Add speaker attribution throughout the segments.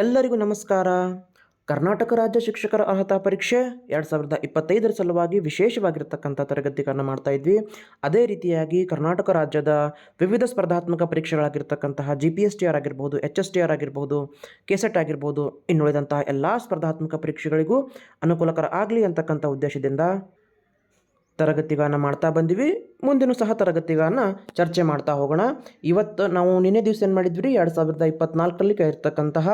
Speaker 1: ಎಲ್ಲರಿಗೂ ನಮಸ್ಕಾರ. ಕರ್ನಾಟಕ ರಾಜ್ಯ ಶಿಕ್ಷಕರ ಅರ್ಹತಾ ಪರೀಕ್ಷೆ ಎರಡು ಸಾವಿರದ ಇಪ್ಪತ್ತೈದರ ಸಲುವಾಗಿ ವಿಶೇಷವಾಗಿರ್ತಕ್ಕಂಥ ತರಗತಿಗಳನ್ನು ಮಾಡ್ತಾ ಇದ್ವಿ. ಅದೇ ರೀತಿಯಾಗಿ ಕರ್ನಾಟಕ ರಾಜ್ಯದ ವಿವಿಧ ಸ್ಪರ್ಧಾತ್ಮಕ ಪರೀಕ್ಷೆಗಳಾಗಿರ್ತಕ್ಕಂತಹ G P S T R ಆಗಿರ್ಬೋದು ಎಚ್ ಎಸ್ ಟಿ ಆರ್ ಆಗಿರ್ಬೋದು ಕೆಸೆಟ್ ಆಗಿರ್ಬೋದು, ಇನ್ನುಳಿದಂತಹ ಎಲ್ಲ ಸ್ಪರ್ಧಾತ್ಮಕ ಪರೀಕ್ಷೆಗಳಿಗೂ ಅನುಕೂಲಕರ ಆಗಲಿ ಅಂತಕ್ಕಂಥ ಉದ್ದೇಶದಿಂದ ತರಗತಿಗಳನ್ನು ಮಾಡ್ತಾ ಬಂದಿವಿ. ಮುಂದಿನ ಸಹ ತರಗತಿಗಳನ್ನು ಚರ್ಚೆ ಮಾಡ್ತಾ ಹೋಗೋಣ. ಇವತ್ತು ನಾವು ನಿನ್ನೆ ದಿವಸ ಏನು ಮಾಡಿದ್ವಿ? ಎರಡು ಸಾವಿರದ ಇಪ್ಪತ್ನಾಲ್ಕರಲ್ಲಿ ಇರ್ತಕ್ಕಂತಹ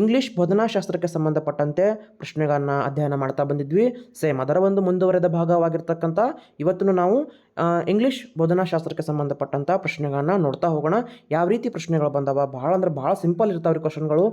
Speaker 1: ಇಂಗ್ಲೀಷ್ ಬೋಧನಾಶಾಸ್ತ್ರಕ್ಕೆ ಸಂಬಂಧಪಟ್ಟಂತೆ ಪ್ರಶ್ನೆಗಳನ್ನು ಅಧ್ಯಯನ ಮಾಡ್ತಾ ಬಂದಿದ್ವಿ. ಸೇಮ್ ಅದರ ಒಂದು ಮುಂದುವರೆದ ಭಾಗವಾಗಿರ್ತಕ್ಕಂಥ ಇವತ್ತು ನಾವು ಇಂಗ್ಲೀಷ್ ಬೋಧನಾಶಾಸ್ತ್ರಕ್ಕೆ ಸಂಬಂಧಪಟ್ಟಂಥ ಪ್ರಶ್ನೆಗಳನ್ನು ನೋಡ್ತಾ ಹೋಗೋಣ. ಯಾವ ರೀತಿ ಪ್ರಶ್ನೆಗಳು ಬಂದವ? ಭಾಳ ಅಂದ್ರೆ ಭಾಳ ಸಿಂಪಲ್ ಇರ್ತಾವ್ರಿ ಕ್ವಶನ್ಗಳು.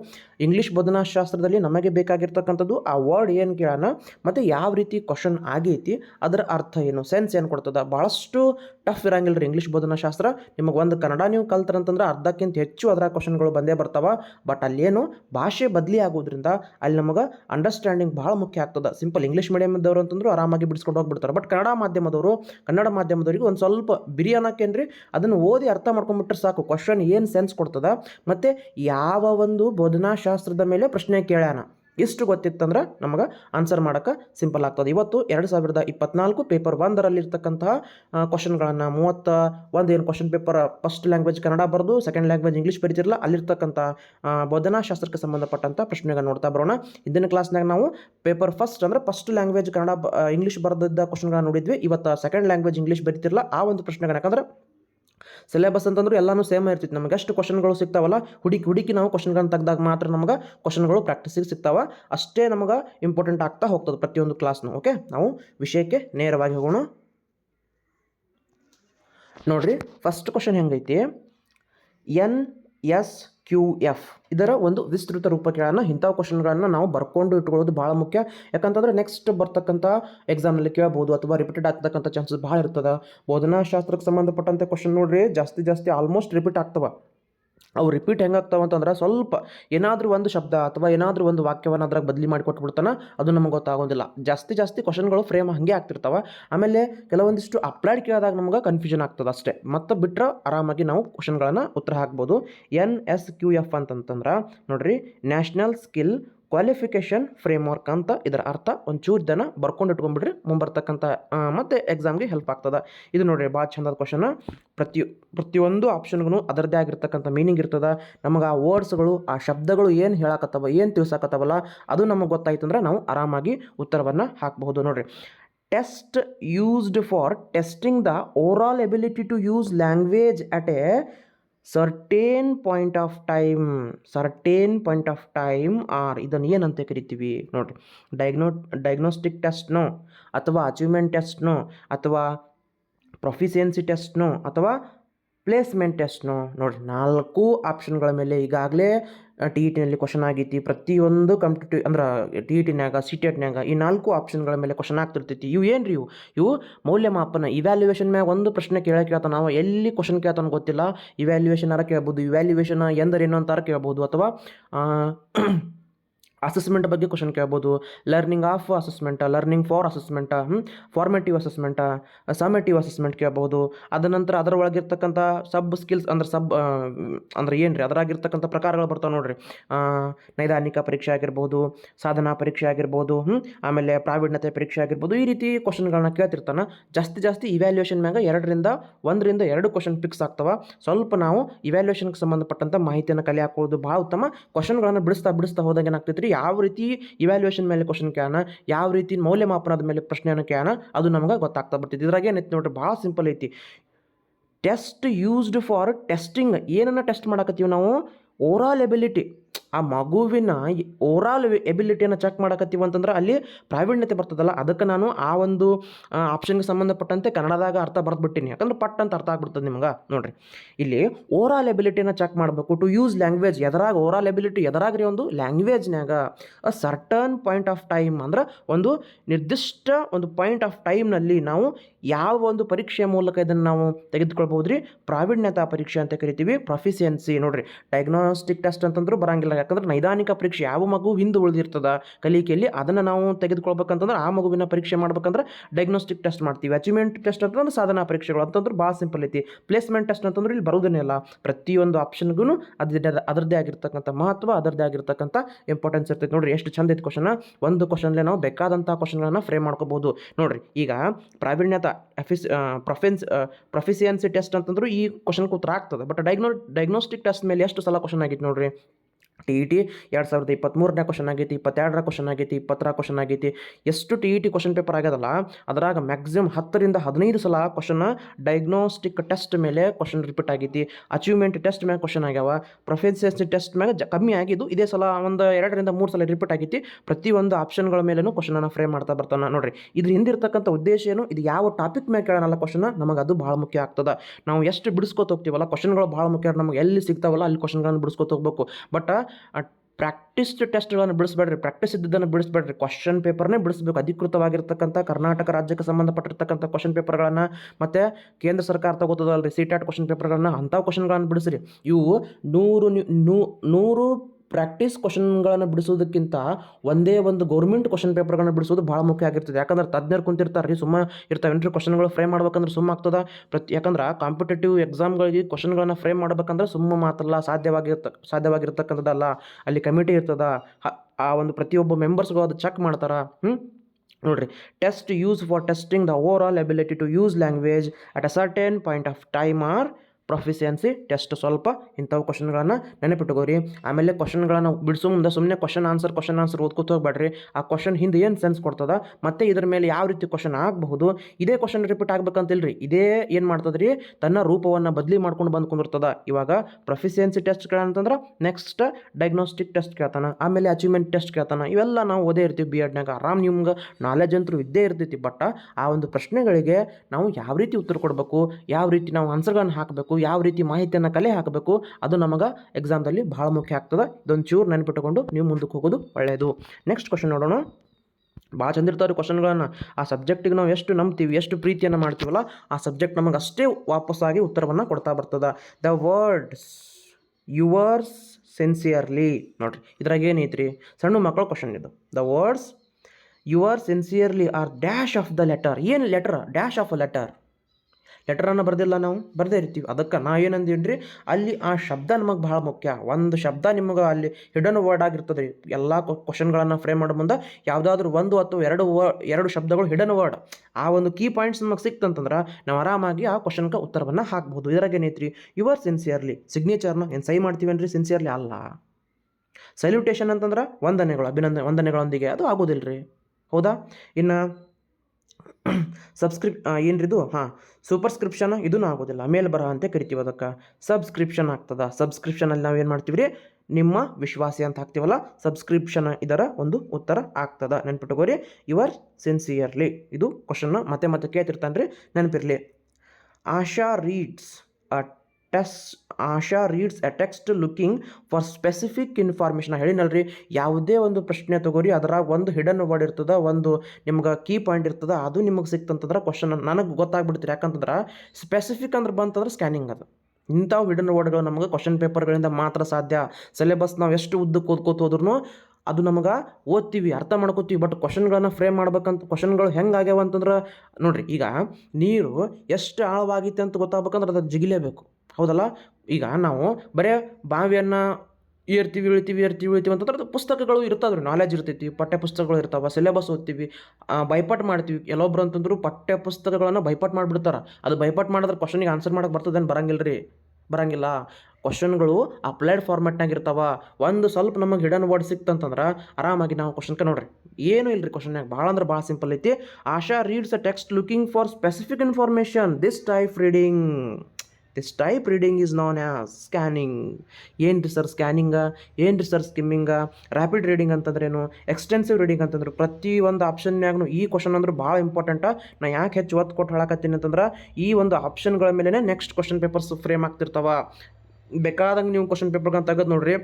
Speaker 1: ಇಂಗ್ಲೀಷ್ ಬೋಧನಾಶಾಸ್ತ್ರದಲ್ಲಿ ನಮಗೆ ಬೇಕಾಗಿರ್ತಕ್ಕಂಥದ್ದು ಆ ವರ್ಡ್ ಏನು ಕೇಳೋಣ? ಮತ್ತು ಯಾವ ರೀತಿ ಕ್ವಶನ್ ಆಗೈತಿ? ಅದರ ಅರ್ಥ ಏನು? ಸೆನ್ಸ್ ಏನು ಕೊಡ್ತದ? ಭಾಳಷ್ಟು ಟಫ್ ಇರಂಗಿಲ್ಲ ರೀ ಇಂಗ್ಲೀಷ್ ಬೋಧನಾಶಾಸ್ತ್ರ ನಿಮಗೆ ಒಂದು ಕನ್ನಡ ನೀವು ಕಲ್ತರಂತಂದ್ರೆ ಅರ್ಧಕ್ಕಿಂತ ಹೆಚ್ಚು ಅದರ ಕ್ವಶನ್ಗಳು ಬಂದೇ ಬರ್ತಾವೆ. ಬಟ್ ಅಲ್ಲೇನು ಭಾಷೆ ಬದಲಿ ಆಗೋದ್ರಿಂದ ಅಲ್ಲಿ ನಮಗೆ ಅಂಡರ್ಸ್ಟ್ಯಾಂಡಿಂಗ್ ಭಾಳ ಮುಖ್ಯ ಆಗ್ತದೆ. ಸಿಂಪಲ್ ಇಂಗ್ಲೀಷ್ ಮೀಡಿಯಮ್ದವರು ಅಂತಂದ್ರು ಆರಾಮಾಗಿ ಬಿಡಿಸ್ಕೊಂಡು ಹೋಗ್ಬಿಡ್ತಾರೆ. ಬಟ್ ಕನ್ನಡ ಮಾಧ್ಯಮದವರು, ಕನ್ನಡ ಮಾಧ್ಯಮದವರಿಗೆ ಒಂದು ಸ್ವಲ್ಪ ಬಿರಿ ಅನ್ನೋಕೇನ್ರಿ ಅದನ್ನು ಓದಿ ಅರ್ಥ ಮಾಡ್ಕೊಂಡ್ಬಿಟ್ರೆ ಸಾಕು. ಕ್ವಶನ್ ಏನು ಸೆನ್ಸ್ ಕೊಡ್ತದೆ? ಮತ್ತು ಯಾವ ಒಂದು ಬೋಧನಾಶಾಸ್ತ್ರದ ಮೇಲೆ ಪ್ರಶ್ನೆ ಕೇಳ್ಯಾನ? ಇಷ್ಟು ಗೊತ್ತಿತ್ತಂದ್ರೆ ನಮಗೆ ಆನ್ಸರ್ ಮಾಡೋಕೆ ಸಿಂಪಲ್ ಆಗ್ತದೆ. ಇವತ್ತು ಎರಡು ಸಾವಿರದ ಇಪ್ಪತ್ನಾಲ್ಕು ಪೇಪರ್ ಒಂದರಲ್ಲಿರ್ತಕ್ಕಂತಹ ಕ್ವಶನ್ಗಳನ್ನು ಮೂವತ್ತ ಒಂದು ಏನು question paper first language Kannada ಬರೆದು ಸೆಕೆಂಡ್ ಲ್ಯಾಂಗ್ವೇಜ್ ಇಂಗ್ಲೀಷ್ ಬರೀತಿರಲ್ಲ, ಅಲ್ಲಿರ್ತಕ್ಕಂಥ ಬೋಧನಾ ಬೋಧನಾಶಾಸ್ತ್ರಕ್ಕೆ ಸಂಬಂಧಪಟ್ಟಂಥ ಪ್ರಶ್ನೆಗಳನ್ನ ನೋಡ್ತಾ ಬರೋಣ. ಇಂದಿನ ಕ್ಲಾಸ್ನಾಗ ನಾವು ಪೇಪರ್ ಫಸ್ಟ್ ಅಂದ್ರೆ ಫಸ್ಟ್ ಲ್ಯಾಂಗ್ವೇಜ್ ಕನ್ನಡ ಇಂಗ್ಲೀಷ್ ಬರೆದಿದ್ದ ಕ್ವಶನ್ಗಳನ್ನ ನೋಡಿದ್ವಿ. ಇವತ್ತು ಸೆಕೆಂಡ್ ಲ್ಯಾಂಗ್ವೇಜ್ ಇಂಗ್ಲೀಷ್ ಬರೀತಿರಲ್ಲ, ಆ ಒಂದು ಪ್ರಶ್ನೆಗಳನ್ನ ಯಾಕಂದ್ರೆ ಸಿಲೆಬಸ್ ಅಂತಂದ್ರೆ ಎಲ್ಲಾನು ಸೇಮ್ ಇರ್ತಿತ್ತು ನಮಗೆ ಎಷ್ಟು ಕ್ವಶನ್ಗಳು ಸಿಗ್ತಾವಲ್ಲ, ಹುಡುಕಿ ಹುಡುಕಿ ನಾವು ಕ್ವಶನ್ಗಳನ್ನು ತೆಗ್ದಾಗ ಮಾತ್ರ ನಮಗೆ ಕ್ವಶನ್ಗಳು ಪ್ರಾಕ್ಟೀಸಿಗೆ ಸಿಗ್ತಾವ. ಅಷ್ಟೇ ನಮಗೆ ಇಂಪಾರ್ಟೆಂಟ್ ಆಗ್ತಾ ಹೋಗ್ತದೆ ಪ್ರತಿಯೊಂದು ಕ್ಲಾಸ್ನು ಓಕೆ ನಾವು ವಿಷಯಕ್ಕೆ ನೇರವಾಗಿ ಹೋಗೋಣ. ನೋಡ್ರಿ ಫಸ್ಟ್ ಕ್ವಶನ್ ಹೆಂಗೈತಿ? ಎನ್ ಎಸ್ ಕ್ಯೂ ಎಫ್ ಇದರ ಒಂದು ವಿಸ್ತೃತ ರೂಪಗಳನ್ನು ಇಂಥ ಕ್ವಶನ್ಗಳನ್ನು ನಾವು ಬರ್ಕೊಂಡು ಇಟ್ಕೊಳ್ಳೋದು ಭಾಳ ಮುಖ್ಯ. ಯಾಕಂತಂದ್ರೆ ನೆಕ್ಸ್ಟ್ ಬರ್ತಕ್ಕಂಥ ಎಕ್ಸಾಮ್ನಲ್ಲಿ ಕೇಳ್ಬೋದು ಅಥವಾ ರಿಪೀಟೆಡ್ ಆಗ್ತಕ್ಕಂಥ ಚಾನ್ಸಸ್ ಭಾಳ ಇರ್ತದೆ. ಬೋಧನಾಶಾಸ್ತ್ರಕ್ಕೆ ಸಂಬಂಧಪಟ್ಟಂಥ ಕ್ವಶನ್ ನೋಡ್ರಿ, ಜಾಸ್ತಿ ಜಾಸ್ತಿ ಆಲ್ಮೋಸ್ಟ್ ರಿಪೀಟ್ ಆಗ್ತವೆ. ಅವು ರಿಪೀಟ್ ಹೆಂಗಾಗ್ತಾವ ಅಂತಂದ್ರೆ ಸ್ವಲ್ಪ ಏನಾದರೂ ಒಂದು ಶಬ್ದ ಅಥವಾ ಏನಾದರೂ ಒಂದು ವಾಕ್ಯವನ್ನು ಅದ್ರಾಗ ಬದಲಿ ಮಾಡಿ ಕೊಟ್ಬಿಡ್ತಾನೆ, ಅದು ನಮಗೆ ಗೊತ್ತಾಗೋದಿಲ್ಲ. ಜಾಸ್ತಿ ಜಾಸ್ತಿ ಕ್ವಶನ್ಗಳು ಫ್ರೇಮ್ ಹಾಗೆ ಆಗ್ತಿರ್ತಾವೆ. ಆಮೇಲೆ ಕೆಲವೊಂದಿಷ್ಟು ಅಪ್ಲೈಡ್ ಕೇಳಿದಾಗ ನಮ್ಗೆ ಕನ್ಫ್ಯೂಷನ್ ಆಗ್ತದೆ ಅಷ್ಟೇ. ಮತ್ತು ಬಿಟ್ಟರೆ ಆರಾಮಾಗಿ ನಾವು ಕ್ವಶನ್ಗಳನ್ನು ಉತ್ತರ ಹಾಕ್ಬೋದು. ಎನ್ ಎಸ್ ಕ್ಯೂ ಎಫ್ ಅಂತಂತಂದ್ರೆ ನೋಡಿರಿ ನ್ಯಾಷನಲ್ ಸ್ಕಿಲ್ ಕ್ವಾಲಿಫಿಕೇಷನ್ ಫ್ರೇಮ್ವರ್ಕ್ ಅಂತ ಇದರ ಅರ್ಥ ಒಂಚೂರು ಜನ ಬರ್ಕೊಂಡು ಇಟ್ಕೊಂಡ್ಬಿಡ್ರಿ ಮುಂಬರ್ತಕ್ಕಂಥ ಮತ್ತು ಎಕ್ಸಾಮ್ಗೆ ಹೆಲ್ಪ್ ಆಗ್ತದೆ. ಇದು ನೋಡಿರಿ ಭಾಳ ಚಂದದ ಕ್ವಶನ್ ಪ್ರತಿ, ಪ್ರತಿಯೊಂದು ಆಪ್ಷನ್ಗೂ ಅದರದೇ ಆಗಿರ್ತಕ್ಕಂಥ ಮೀನಿಂಗ್ ಇರ್ತದೆ. ನಮಗೆ ಆ ವರ್ಡ್ಸ್ಗಳು ಆ ಶಬ್ದಗಳು ಏನು ಹೇಳಕತ್ತವ, ಏನು ತಿಳಿಸಕತ್ತವಲ್ಲ, ಅದು ನಮಗೆ ಗೊತ್ತಾಯ್ತು ಅಂದ್ರೆ ನಾವು ಆರಾಮಾಗಿ ಉತ್ತರವನ್ನು ಹಾಕಬಹುದು ನೋಡಿರಿ. Test used for testing the overall ability to use language at a certain point of time certain point of time or ಇದನ್ನು ಏನಂತ ಕರಿತೀವಿ ನೋಡ್ರಿ. ಡೈಗ್ನೋ ಡೈಗ್ನೋಸ್ಟಿಕ್ ಟೆಸ್ಟ್ನೋ ಅಥವಾ ಅಚೀವ್ಮೆಂಟ್ ಟೆಸ್ಟ್ನೋ ಅಥವಾ ಪ್ರೊಫಿಸಿಯನ್ಸಿ ಟೆಸ್ಟ್ನೋ ಅಥವಾ ಪ್ಲೇಸ್ಮೆಂಟ್ ಟೆಸ್ಟ್ನು ನೋಡಿ ನಾಲ್ಕು ಆಪ್ಷನ್ಗಳ ಮೇಲೆ ಈಗಾಗಲೇ ಟಿ ಇ ಟಿನಲ್ಲಿ ಕ್ವಶನ್ ಆಗೈತಿ ಪ್ರತಿಯೊಂದು ಕಂಪಿಟೇಟಿವ್ ಅಂದ್ರೆ ಟಿ ಇ ಟಿನ್ಯಾಗ ಸಿ ಟೆಟ್ನ್ಯಾಗ ಈ ನಾಲ್ಕು ಆಪ್ಷನ್ಗಳ ಮೇಲೆ ಕ್ವಶನ್ ಆಗ್ತಿರ್ತೈತಿ. ಇವು ಏನು ರೀ ಇವು? ಇವು ಮೌಲ್ಯಮಾಪನ ಇವ್ಯಾಲ್ಯೂಯೇಷನ್ ಮ್ಯಾಗ ಒಂದು ಪ್ರಶ್ನೆ ಕೇಳಕ್ಕೆ ಕೇಳ್ತಾನ ನಾವು. ಎಲ್ಲಿ ಕ್ವಶನ್ ಕೇಳ್ತಾನೆ ಗೊತ್ತಿಲ್ಲ. ಇವ್ಯಾಲ್ಯೂಯೇಷನ್ ಅರ ಕೇಳ್ಬೋದು? ಇವ್ಯಾಲ್ಯೂಯೇಷನ್ ಎಂದರೇನು ಅಂತಾರ ಕೇಳ್ಬೋದು ಅಥವಾ ಅಸೆಸ್ಮೆಂಟ್ ಬಗ್ಗೆ ಕ್ವಶನ್ ಕೇಳ್ಬೋದು. Learning of assessment learning for assessment formative assessment summative assessment ಕೇಳ್ಬೋದು. ಅದ ನಂತರ ಅದರ ಸಬ್ ಸ್ಕಿಲ್ಸ್ ಅಂದ್ರೆ ಸಬ್ ಅಂದ್ರೆ ಏನು ರೀ ಅದರಾಗಿರ್ತಕ್ಕಂಥ ಪ್ರಕಾರಗಳು ಬರ್ತಾವೆ ನೋಡ್ರಿ. ನೈದಾನಿಕ ಪರೀಕ್ಷೆ ಆಗಿರ್ಬೋದು, ಸಾಧನಾ ಪರೀಕ್ಷೆ ಆಗಿರ್ಬೋದು? ಆಮೇಲೆ ಪ್ರಾವೀಣ್ಯತೆ ಪರೀಕ್ಷೆ ಆಗಿರ್ಬೋದು, ಈ ರೀತಿ ಕ್ವಶನ್ಗಳನ್ನ ಕೇಳ್ತಿರ್ತಾನೆ. ಜಾಸ್ತಿ ಜಾಸ್ತಿ ಇವ್ಯಾಲ್ಯೂಯೇಷನ್ ಮ್ಯಾಗ ಎರಡರಿಂದ, ಒಂದರಿಂದ ಎರಡು ಕ್ವಶನ್ ಫಿಕ್ಸ್ ಆಗ್ತವೆ. ಸ್ವಲ್ಪ ನಾವು ಇವ್ಯಾಲ್ಯೂಯೇಷನ್ಗೆ ಸಂಬಂಧಪಟ್ಟಂಥ ಮಾಹಿತಿಯನ್ನು ಕಲೆ ಹಾಕೋದು ಭಾಳ ಉತ್ತಮ. ಕ್ವಶನ್ಗಳನ್ನು ಬಿಡಿಸ್ತಾ ಬಿಡಿಸ್ತಾ ಹೋದಾಗ ಏನಾಗ್ತೈತೆ ರೀ ಯಾವ ರೀತಿ ಇವ್ಯಾಲ್ಯೂಯೇಷನ್ ಮೇಲೆ ಕ್ವಶನ್ ಕೇಳೋಣ, ಯಾವ ರೀತಿ ಮೌಲ್ಯಮಾಪನದ ಮೇಲೆ ಪ್ರಶ್ನೆಯನ್ನು ಕೇಳೋಣ, ಅದು ನಮಗೆ ಗೊತ್ತಾಗ್ತಾ ಬರ್ತೈತಿ ಇದ್ರಾಗ ಏನೈತಿ ನೋಡ್ರಿ, ಭಾಳ ಸಿಂಪಲ್ ಐತಿ. ಟೆಸ್ಟ್ ಯೂಸ್ಡ್ ಫಾರ್ ಟೆಸ್ಟಿಂಗ್ ಏನನ್ನು ಟೆಸ್ಟ್ ಮಾಡಕತ್ತೀವಿ ನಾವು? ಓವರಾಲ್ ಎಬಿಲಿಟಿ ಆ ಮಗುವಿನ ಓವರಾಲ್ ಎಬಿಲಿಟಿಯನ್ನು ಚೆಕ್ ಮಾಡಕತ್ತೀವಿ ಅಂತಂದ್ರೆ ಅಲ್ಲಿ ಪ್ರಾವೀಣ್ಯತೆ ಬರ್ತದಲ್ಲ. ಅದಕ್ಕೆ ನಾನು ಆ ಒಂದು ಆಪ್ಷನ್ಗೆ ಸಂಬಂಧಪಟ್ಟಂತೆ ಕನ್ನಡದಾಗ ಅರ್ಥ ಬರೆದ್ಬಿಟ್ಟಿನಿ. ಯಾಕಂದ್ರೆ ಪಟ್ ಅಂತ ಅರ್ಥ ಆಗ್ಬಿಡ್ತದೆ ನಿಮ್ಗೆ. ನೋಡ್ರಿ. ಇಲ್ಲಿ ಓವರಾಲ್ ಎಬಿಲಿಟಿನ ಚೆಕ್ ಮಾಡಬೇಕು ಟು ಯೂಸ್ ಲ್ಯಾಂಗ್ವೇಜ್ ಎದರಾಗ ಓವರಾಲ್ ಎಬಿಲಿಟಿ ಎದರಾಗ್ರಿ ಒಂದು ಲ್ಯಾಂಗ್ವೇಜ್ನಾಗ a certain point of time ಅಂದ್ರೆ ಒಂದು ನಿರ್ದಿಷ್ಟ ಒಂದು ಪಾಯಿಂಟ್ ಆಫ್ ಟೈಮ್ನಲ್ಲಿ ನಾವು ಯಾವ ಒಂದು ಪರೀಕ್ಷೆಯ ಮೂಲಕ ಇದನ್ನು ನಾವು ತೆಗೆದುಕೊಳ್ಬೋದು ರೀ ಪ್ರಾವೀಣ್ಯತಾ ಪರೀಕ್ಷೆ ಅಂತ ಕರಿತೀವಿ. ಪ್ರೊಫಿಸಿಯನ್ಸಿ ನೋಡ್ರಿ. ಡಯಾಗ್ನೋಸ್ಟಿಕ್ ಟೆಸ್ಟ್ ಅಂತಂದ್ರೂ ಬರಂಗಿಲ್ಲ. ಯಾಕಂದ್ರೆ ನೈದಾನಿಕ ಪರೀಕ್ಷೆ ಯಾವ ಮಗು ಹಿಂದೆ ಉಳಿದಿರ್ತದ ಕಲಿಕೆಯಲ್ಲಿ ಅದನ್ನು ನಾವು ತೆಗೆದುಕೊಳ್ಬೇಕಂತಂದ್ರೆ ಆ ಮಗುವಿನ ಪರೀಕ್ಷೆ ಮಾಡ್ಬೇಕಂದ್ರೆ ಡಯಾಗ್ನೋಸ್ಟಿಕ್ ಟೆಸ್ಟ್ ಮಾಡ್ತೀವಿ. ಅಚೀವ್ಮೆಂಟ್ ಟೆಸ್ಟ್ ಅಂತಂದ್ರೆ ಸಾಧನಾ ಪರೀಕ್ಷೆಗಳು. ಅಂತಂದ್ರೆ ಭಾಳ ಸಿಂಪಲ್ ಐತಿ. ಪ್ಲೇಸ್ಮೆಂಟ್ ಟೆಸ್ಟ್ ಅಂತಂದ್ರೆ ಇಲ್ಲಿ ಬರೋದನ್ನೇ ಇಲ್ಲ. ಪ್ರತಿಯೊಂದು ಆಪ್ಷನ್ಗೂ ಅದ್ರ ಅದರದ್ದೇ ಆಗಿರ್ತಕ್ಕಂಥ ಮಹತ್ವ, ಅದರದ್ದೇ ಆಗಿರ್ತಕ್ಕಂಥ ಇಂಪಾರ್ಟೆನ್ಸ್ ಇರ್ತೈತೆ. ನೋಡ್ರಿ, ಎಷ್ಟು ಚಂದ ಐತೆ ಕ್ವಶನ್ ಒಂದು ಕ್ವಶನ್ಲೇ ನಾವು ಬೇಕಾದಂಥ ಕ್ವಶನ್ಗಳನ್ನು ಫ್ರೇಮ್ ಮಾಡ್ಕೋಬಹುದು ನೋಡ್ರಿ, ಈಗ ಪ್ರಾವೀಣ್ಯತ, ಎಫಿಸ್ ಪ್ರೊಫೆನ್ಸ್ ಪ್ರೊಫಿಸಿಯನ್ಸಿ ಟೆಸ್ಟ್ ಅಂತಂದ್ರೆ ಈ ಕ್ವಶನ್ ಉತ್ತರ ಆಗ್ತದೆ. ಬಟ್ ಡೈಗ್ನೋ ಡಯಾಗ್ನೋಸ್ಟಿಕ್ ಟೆಸ್ಟ್ ಮೇಲೆ ಎಷ್ಟು ಸಲ ಕ್ವಶನ್ ಆಗಿತ್ತು ನೋಡ್ರಿ? ಟಿ ಇ ಟಿ ಎರಡು ಸಾವಿರದ ಇಪ್ಪತ್ತ್ಮೂರನೇ ಕ್ವಶನ್ ಆಗೈತಿ, ಇಪ್ಪತ್ತೆರಡರ ಕ್ವಶನ್ ಆಗೈತಿ, ಇಪ್ಪತ್ತರ ಕ್ವಶನ್ ಆಗೈತಿ. ಎಷ್ಟು T E T question paper ಆಗ್ಯದಲ್ಲ ಅದರಾಗ ಮ್ಯಾಕ್ಸಿಮಮ್ ಹತ್ತರಿಂದ ಹದಿನೈದು ಸಲ ಕ್ವಶನ್ ಡಯಾಗ್ನೋಸ್ಟಿಕ್ ಟೆಸ್ಟ್ ಮೇಲೆ ಕ್ವಶನ್ ರಿಪೀಟ್ ಆಗೈತಿ. ಅಚೀವ್ಮೆಂಟ್ ಟೆಸ್ಟ್ ಮ್ಯಾಗ ಕ್ವಶನ್ ಆಗ್ಯಾವ. ಪ್ರೊಫೆನ್ಸಿಯನ್ಸಿ ಟೆಸ್ಟ್ ಮ್ಯಾಗ ಜ, ಕಮ್ಮಿ ಆಗಿದ್ದು ಇದೇ ಸಲ ಒಂದು ಎರಡರಿಂದ ಮೂರು ಸಲ ರಿಪೀಟ್ ಆಗೈತಿ. ಪ್ರತಿಯೊಂದು ಆಪ್ಷನ್ಗಳ ಮೇಲೂ ಕ್ವಶನನ್ನು ಫ್ರೇಮ್ ಮಾಡ್ತಾ ಬರ್ತಾನೆ ನೋಡಿರಿ. ಇದ್ರ ಹಿಂದಿರ್ತಕ್ಕಂಥ ಉದ್ದೇಶ ಏನು? ಇದು ಯಾವ ಟಾಪಿಕ್ ಮೇಲೆ ಕೇಳೋಣಲ್ಲ ಕ್ವಶನ್ ನಮಗೆ ಅದು ಭಾಳ ಮುಖ್ಯ ಆಗ್ತದೆ. ನಾವು ಎಷ್ಟು ಬಿಡಿಸ್ಕೊತ ಹೋಗ್ತೀವಲ್ಲ ಕ್ವಶನ್ಗಳು ಭಾಳ ಮುಖ್ಯ, ನಮಗೆ ಎಲ್ಲಿ ಸಿಗ್ತಾವಲ್ಲ, ಅಲ್ಲಿ ಕ್ವಶನ್ಗಳನ್ನು ಬಿಡಿಸ್ಕೊತ ಹೋಗ್ಬೇಕು. ಬಟ್ ಪ್ರಾಕ್ಟೀಸ್ ಟೆಸ್ಟ್ಗಳನ್ನು ಬಿಡಿಸ್ಬೇಡ್ರಿ. ಪ್ರಾಕ್ಟೀಸ್ ಇದ್ದದನ್ನು ಬಿಡಿಸ್ಬೇಡ್ರಿ. ಕ್ವಶನ್ ಪೇಪರ್ನೇ ಬಿಡಿಸ್ಬೇಕು. ಅಧಿಕೃತವಾಗಿರ್ತಕ್ಕಂಥ ಕರ್ನಾಟಕ ರಾಜ್ಯಕ್ಕೆ ಸಂಬಂಧಪಟ್ಟಿರ್ತಕ್ಕಂಥ ಕ್ವಶನ್ ಪೇಪರ್ಗಳನ್ನು ಮತ್ತು ಕೇಂದ್ರ ಸರ್ಕಾರ ತಗೋತದಲ್ರಿ. ಸಿ ಟ್ಯಾಟ್ ಕ್ವಶನ್ ಪೇಪರ್ಗಳನ್ನು ಅಂಥ ಕ್ವಶನ್ಗಳನ್ನು ಬಿಡಿಸ್ರಿ. ಇವು ನೂರು ನೂರು ಪ್ರಾಕ್ಟೀಸ್ ಕ್ವಶನ್ಗಳನ್ನು ಬಿಡಿಸೋದಕ್ಕಿಂತ ಒಂದೇ ಒಂದು ಗೌರ್ಮೆಂಟ್ ಕ್ವಶನ್ ಪೇಪರ್ಗಳನ್ನ ಬಿಡಿಸೋದು ಭಾಳ ಮುಖ್ಯ ಆಗಿರ್ತದೆ. ಯಾಕಂದ್ರೆ ತಜ್ಞರು ಕುಂತಿರ್ತಾರೆ ರೀ ಸುಮ್ಮ ಇರ್ತಾವೇನ್ರಿ ಕ್ವಶನ್ಗಳು ಫ್ರೇಮ್ ಮಾಡ್ಬೇಕಂದ್ರೆ ಸುಮ್ಮ ಆಗ್ತದೆ. ಪ್ರತಿ ಯಾಕಂದ್ರೆ ಕಾಂಪಿಟೇಟಿವ್ ಎಕ್ಸಾಮ್ಗಳಿಗೆ ಕ್ವಶನ್ಗಳನ್ನು ಫ್ರೇಮ್ ಮಾಡ್ಬೇಕಂದ್ರೆ ಸುಮ್ಮ ಮಾತಲ್ಲ ಸಾಧ್ಯವಾಗಿರ್ತ ಸಾಧ್ಯವಾಗಿರ್ತಕ್ಕಂಥದ್ದಲ್ಲ. ಅಲ್ಲಿ ಕಮಿಟಿ ಇರ್ತದ. ಆ ಒಂದು ಪ್ರತಿಯೊಬ್ಬ ಮೆಂಬರ್ಸ್ಗೂ ಅದು ಚೆಕ್ ಮಾಡ್ತಾರೆ. ಹ್ಞೂ ನೋಡ್ರಿ. Test use for testing the overall ability to use language at a certain point of time or proficiency test ಸ್ವಲ್ಪ ಇಂಥವು ಕ್ವಶನ್ಗಳನ್ನು ನೆನಪಿಟ್ಕೋರಿ ಆಮೇಲೆ ಕ್ವಶನ್ಗಳನ್ನು ಬಿಡಿಸೋ ಮುಂದೆ ಸುಮ್ಮನೆ ಕ್ವಶನ್ ಆನ್ಸರ್ ಕ್ವಶನ್ ಆನ್ಸರ್ ಓದ್ಕೊತ ಹೋಗ್ಬೇಡ್ರಿ. ಆ ಕ್ವಶನ್ ಹಿಂದೆ ಏನು ಸೆನ್ಸ್ ಕೊಡ್ತದ? ಮತ್ತು ಇದರ ಮೇಲೆ ಯಾವ ರೀತಿ ಕ್ವಶನ್ ಆಗಬಹುದು? ಇದೇ ಕ್ವಶನ್ ರಿಪೀಟ್ ಆಗ್ಬೇಕಂತಿಲ್ರಿ. ಇದೇ ಏನು ಮಾಡ್ತದ್ರಿ? ತನ್ನ ರೂಪವನ್ನು ಬದಲಿ ಮಾಡ್ಕೊಂಡು ಬಂದು ಕುಂದಿರ್ತದ. ಇವಾಗ ಪ್ರೊಫಿಸಿಯನ್ಸಿ ಟೆಸ್ಟ್ ಕೇಳಂತಂದ್ರೆ ನೆಕ್ಸ್ಟ್ ಡಯಾಗ್ನೋಸ್ಟಿಕ್ ಟೆಸ್ಟ್ ಕೇಳ್ತಾನೆ. ಆಮೇಲೆ ಅಚೀವ್ಮೆಂಟ್ ಟೆಸ್ಟ್ ಕೇಳ್ತಾನೆ. ಇವೆಲ್ಲ ನಾವು ಓದೇ ಇರ್ತೀವಿ ಬಿ ಎಡ್ನಾಗ ಆರಾಮ್ ನಿಮ್ಗೆ ನಾಲೆಜ್ ಅಂತೂ ಇದ್ದೇ ಇರ್ತೈತಿ. ಬಟ್ ಆ ಒಂದು ಪ್ರಶ್ನೆಗಳಿಗೆ ನಾವು ಯಾವ ರೀತಿ ಉತ್ತರ ಕೊಡಬೇಕು? ಯಾವ ರೀತಿ ನಾವು ಆನ್ಸರ್ಗಳನ್ನು ಹಾಕಬೇಕು? ಯಾವ ರೀತಿ ಮಾಹಿತಿಯನ್ನು ಕಲೆ ಹಾಕಬೇಕು, ಅದು ನಮಗೆ ಎಕ್ಸಾಮ್ದಲ್ಲಿ ಭಾಳ ಮುಖ್ಯ ಆಗ್ತದೆ. ಇದೊಂದು ಚೂರು ನೆನಪಿಟ್ಟುಕೊಂಡು ನೀವು ಮುಂದಕ್ಕೆ ಹೋಗೋದು ಒಳ್ಳೆಯದು ನೆಕ್ಸ್ಟ್ ಕ್ವಶನ್ ನೋಡೋಣ. ಭಾಳ ಚಂದ ಇರ್ತಾವ್ರಿ ಕ್ವಶನ್ಗಳನ್ನು ಆ ಸಬ್ಜೆಕ್ಟಿಗೆ ನಾವು ಎಷ್ಟು ನಂಬ್ತೀವಿ, ಎಷ್ಟು ಪ್ರೀತಿಯನ್ನು ಮಾಡ್ತೀವಲ್ಲ, ಆ ಸಬ್ಜೆಕ್ಟ್ ನಮಗೆ ಅಷ್ಟೇ ವಾಪಸ್ಸಾಗಿ ಉತ್ತರವನ್ನು ಕೊಡ್ತಾ ಬರ್ತದೆ. ದ ವರ್ಡ್ಸ್ ಯುವರ್ಸ್ ಸಿನ್ಸಿಯರ್ಲಿ ನೋಡಿರಿ, ಇದ್ರಾಗ ಏನೈತ್ರಿ ಸಣ್ಣ ಮಕ್ಕಳ ಕ್ವಶನ್ ಇದು. The words your sincerely are dash of the letter ಏನು letter dash of a letter ಲೆಟರನ್ನು ಬರ್ದಿಲ್ಲ ನಾವು? ಬರೆದೇ ಇರ್ತೀವಿ. ಅದಕ್ಕೆ ನಾ ಏನಂದೀನಿ ರೀ ಅಲ್ಲಿ ಆ ಶಬ್ದ ನಮಗೆ ಭಾಳ ಮುಖ್ಯ. ಒಂದು ಶಬ್ದ ನಿಮಗೆ ಅಲ್ಲಿ ಹಿಡನ್ ವರ್ಡ್ ಆಗಿರ್ತದೆ ರೀ ಎಲ್ಲ ಕ್ವಶನ್ಗಳನ್ನು ಫ್ರೇಮ್ ಮಾಡೋ ಮುಂದೆ ಯಾವುದಾದ್ರೂ ಒಂದು ಅಥವಾ ಎರಡು ವ ಎರಡು ಶಬ್ದಗಳು ಹಿಡನ್ ವರ್ಡ್ ಆ ಒಂದು ಕೀ ಪಾಯಿಂಟ್ಸ್ ನಮಗೆ ಸಿಕ್ತಂತಂದ್ರೆ ನಾವು ಆರಾಮಾಗಿ ಆ ಕ್ವಶನ್ಗೆ ಉತ್ತರವನ್ನು ಹಾಕ್ಬೋದು. ಇದ್ರಾಗ ಏನೈತ್ರಿ? ಯುವರ್ ಸಿನ್ಸಿಯರ್ಲಿ ಸಿಗ್ನೇಚರ್ನ ಏನು ಸೈ ಮಾಡ್ತೀವೇನ್ರಿ? ಸಿನ್ಸಿಯರ್ಲಿ ಅಲ್ಲ. ಸಲ್ಯೂಟೇಷನ್ ಅಂತಂದ್ರೆ ವಂದನೆಗಳು, ಅಭಿನಂದನೆ ವಂದನೆಗಳೊಂದಿಗೆ. ಅದು ಆಗೋದಿಲ್ಲ ರೀ ಹೌದಾ? ಇನ್ನು ಸಬ್ಸ್ಕ್ರಿಪ್ ಏನ್ರಿದು ಹಾಂ ಸೂಪರ್ಸ್ಕ್ರಿಪ್ಷನ್ ಇದೂ ಆಗೋದಿಲ್ಲ. ಮೇಲೆ ಬರಹ ಅಂತ ಕರಿತೀವಿ ಅದಕ್ಕೆ. ಸಬ್ಸ್ಕ್ರಿಪ್ಷನ್ ಆಗ್ತದ. ಸಬ್ಸ್ಕ್ರಿಪ್ಷನಲ್ಲಿ ನಾವು ಏನು ಮಾಡ್ತೀವಿ ರೀ ನಿಮ್ಮ ವಿಶ್ವಾಸಿ ಅಂತ ಹಾಕ್ತೀವಲ್ಲ ಸಬ್ಸ್ಕ್ರಿಪ್ಷನ್ ಇದರ ಒಂದು ಉತ್ತರ ಆಗ್ತದ. ನೆನ್ಪಿಟ್ಕೋರಿ ಯುವರ್ ಸಿನ್ಸಿಯರ್ಲಿ ಇದು ಕ್ವಶನ್ನ ಮತ್ತೆ ಮತ್ತೆ ಕೇಳ್ತಿರ್ತಾನೆ ರೀ ನೆನಪಿರಲಿ. Asha reads a text, Asha reads a text looking for specific information ಹೇಳಿನಲ್ರಿ, ಯಾವುದೇ ಒಂದು ಪ್ರಶ್ನೆ ತಗೋರಿ, ಅದರಾಗ ಒಂದು ಹಿಡನ್ ವರ್ಡ್ ಇರ್ತದ, ಒಂದು ನಿಮ್ಗೆ ಕೀ ಪಾಯಿಂಟ್ ಇರ್ತದ, ಅದು ನಿಮಗೆ ಸಿಕ್ತಂತಂದ್ರೆ ಕ್ವಶನ್ ನನಗೆ ಗೊತ್ತಾಗ್ಬಿಡ್ತೀರಿ. ಯಾಕಂತಂದ್ರೆ ಸ್ಪೆಸಿಫಿಕ್ ಅಂದ್ರೆ ಬಂತಂದ್ರೆ ಸ್ಕ್ಯಾನಿಂಗ್ ಅದು. ಇಂಥವು ಹಿಡನ್ ವರ್ಡ್ಗಳು ನಮಗೆ ಕ್ವಶನ್ ಪೇಪರ್ಗಳಿಂದ ಮಾತ್ರ ಸಾಧ್ಯ. ಸಿಲೆಬಸ್ ನಾವು ಎಷ್ಟು ಉದ್ದಕ್ಕೆ ಓದ್ಕೋತ ಹೋದ್ರೂ ಅದು ನಮಗೆ ಓದ್ತೀವಿ, ಅರ್ಥ ಮಾಡ್ಕೋತೀವಿ. ಬಟ್ ಕ್ವಶನ್ಗಳನ್ನು ಫ್ರೇಮ್ ಮಾಡ್ಬೇಕಂತ ಕ್ವಶನ್ಗಳು ಹೆಂಗೆ ಆಗ್ಯಾವ ಅಂತಂದ್ರೆ ನೋಡ್ರಿ, ಈಗ ನೀರು ಎಷ್ಟು ಆಳವಾಗಿತ್ತು ಅಂತ ಗೊತ್ತಾಗ್ಬೇಕಂದ್ರೆ ಅದು ಜಿಗಿಲೇಬೇಕು. ಹೌದಲ್ಲ? ಈಗ ನಾವು ಬರೇ ಬಾವಿಯನ್ನು ಏರ್ತೀವಿ, ಇಳ್ತೀವಿ ಏರ್ತೀವಿ, ಇಳ್ತೀವಿ ಅಂತಂದ್ರೆ ಅದು ಪುಸ್ತಕಗಳು ಇರ್ತದ್ರು ನಾಲೆಜ್ ಇರ್ತೈತಿ ಪಠ್ಯ ಪುಸ್ತಕಗಳು ಇರ್ತಾವೆ ಸಿಲೆಬಸ್ ಓದ್ತೀವಿ ಬೈಪಾಟ್ ಮಾಡ್ತೀವಿ. ಕೆಲವೊಬ್ರು ಅಂತಂದ್ರು ಪಠ್ಯ ಪುಸ್ತಕಗಳನ್ನು ಬೈಪಾಟ್ ಮಾಡಿಬಿಡ್ತಾರೆ. ಅದು ಬೈಪಾಟ್ ಮಾಡಿದ್ರೆ ಕ್ವಶನಿಗೆ ಆನ್ಸರ್ ಮಾಡಕ್ಕೆ ಬರ್ತದೇನು ಬರಂಗಿಲ್ಲ ರೀ ಬರಂಗಿಲ್ಲ. ಕ್ವಶನ್ಗಳು ಅಪ್ಲೈಡ್ ಫಾರ್ಮೆಟ್ನಾಗ ಇರ್ತಾವೆ. ಒಂದು ಸ್ವಲ್ಪ ನಮಗೆ ಹಿಡನ್ ವರ್ಡ್ ಸಿಕ್ತಂತಂದ್ರೆ ಆರಾಮಾಗಿ ನಾವು ಕ್ವಶನ್ಗೆ ನೋಡ್ರಿ. ಏನು ಇಲ್ಲ ರೀ ಕ್ವಶನ್ಯಾಗ ಭಾಳ ಅಂದ್ರೆ ಭಾಳ ಸಿಂಪಲ್ ಐತಿ. Asha reads a text looking for specific information this type reading this type reading is known as scanning ಏನು ರೀ ಸರ್ ಸ್ಕ್ಯಾನಿಂಗ ಏನು ರೀ ಸರ್ ಸ್ಕಿಮ್ಮಿಂಗ ರ್ಯಾಪಿಡ್ ರೀಡಿಂಗ್ ಅಂತಂದ್ರೇನು? ಎಕ್ಸ್ಟೆನ್ಸಿವ್ ರೀಡಿಂಗ್ ಅಂತಂದ್ರೆ. ಪ್ರತಿ ಒಂದು ಆಪ್ಷನ್ಯಾಗೂ ಈ ಕ್ವಶನ್ ಅಂದ್ರೆ ಭಾಳ ಇಂಪಾರ್ಟೆಂಟ ನಾ ಯಾಕೆ ಹೆಚ್ಚು ಒತ್ತು ಕೊಟ್ಟು ಹೇಳಕತ್ತೀನಿ ಅಂತಂದ್ರೆ, ಈ ಒಂದು ಆಪ್ಷನ್ಗಳ ಮೇಲೆ ನೆಕ್ಸ್ಟ್ ಕ್ವಶನ್ ಪೇಪರ್ಸ್ ಫ್ರೇಮ್ ಆಗ್ತಿರ್ತಾವ. ಬೇಕಾದಂಗೆ ನೀವು ಕ್ವಶನ್ ಪೇಪರ್ಗಳನ್ನ ತೆಗೆದು ನೋಡ್ರಿ.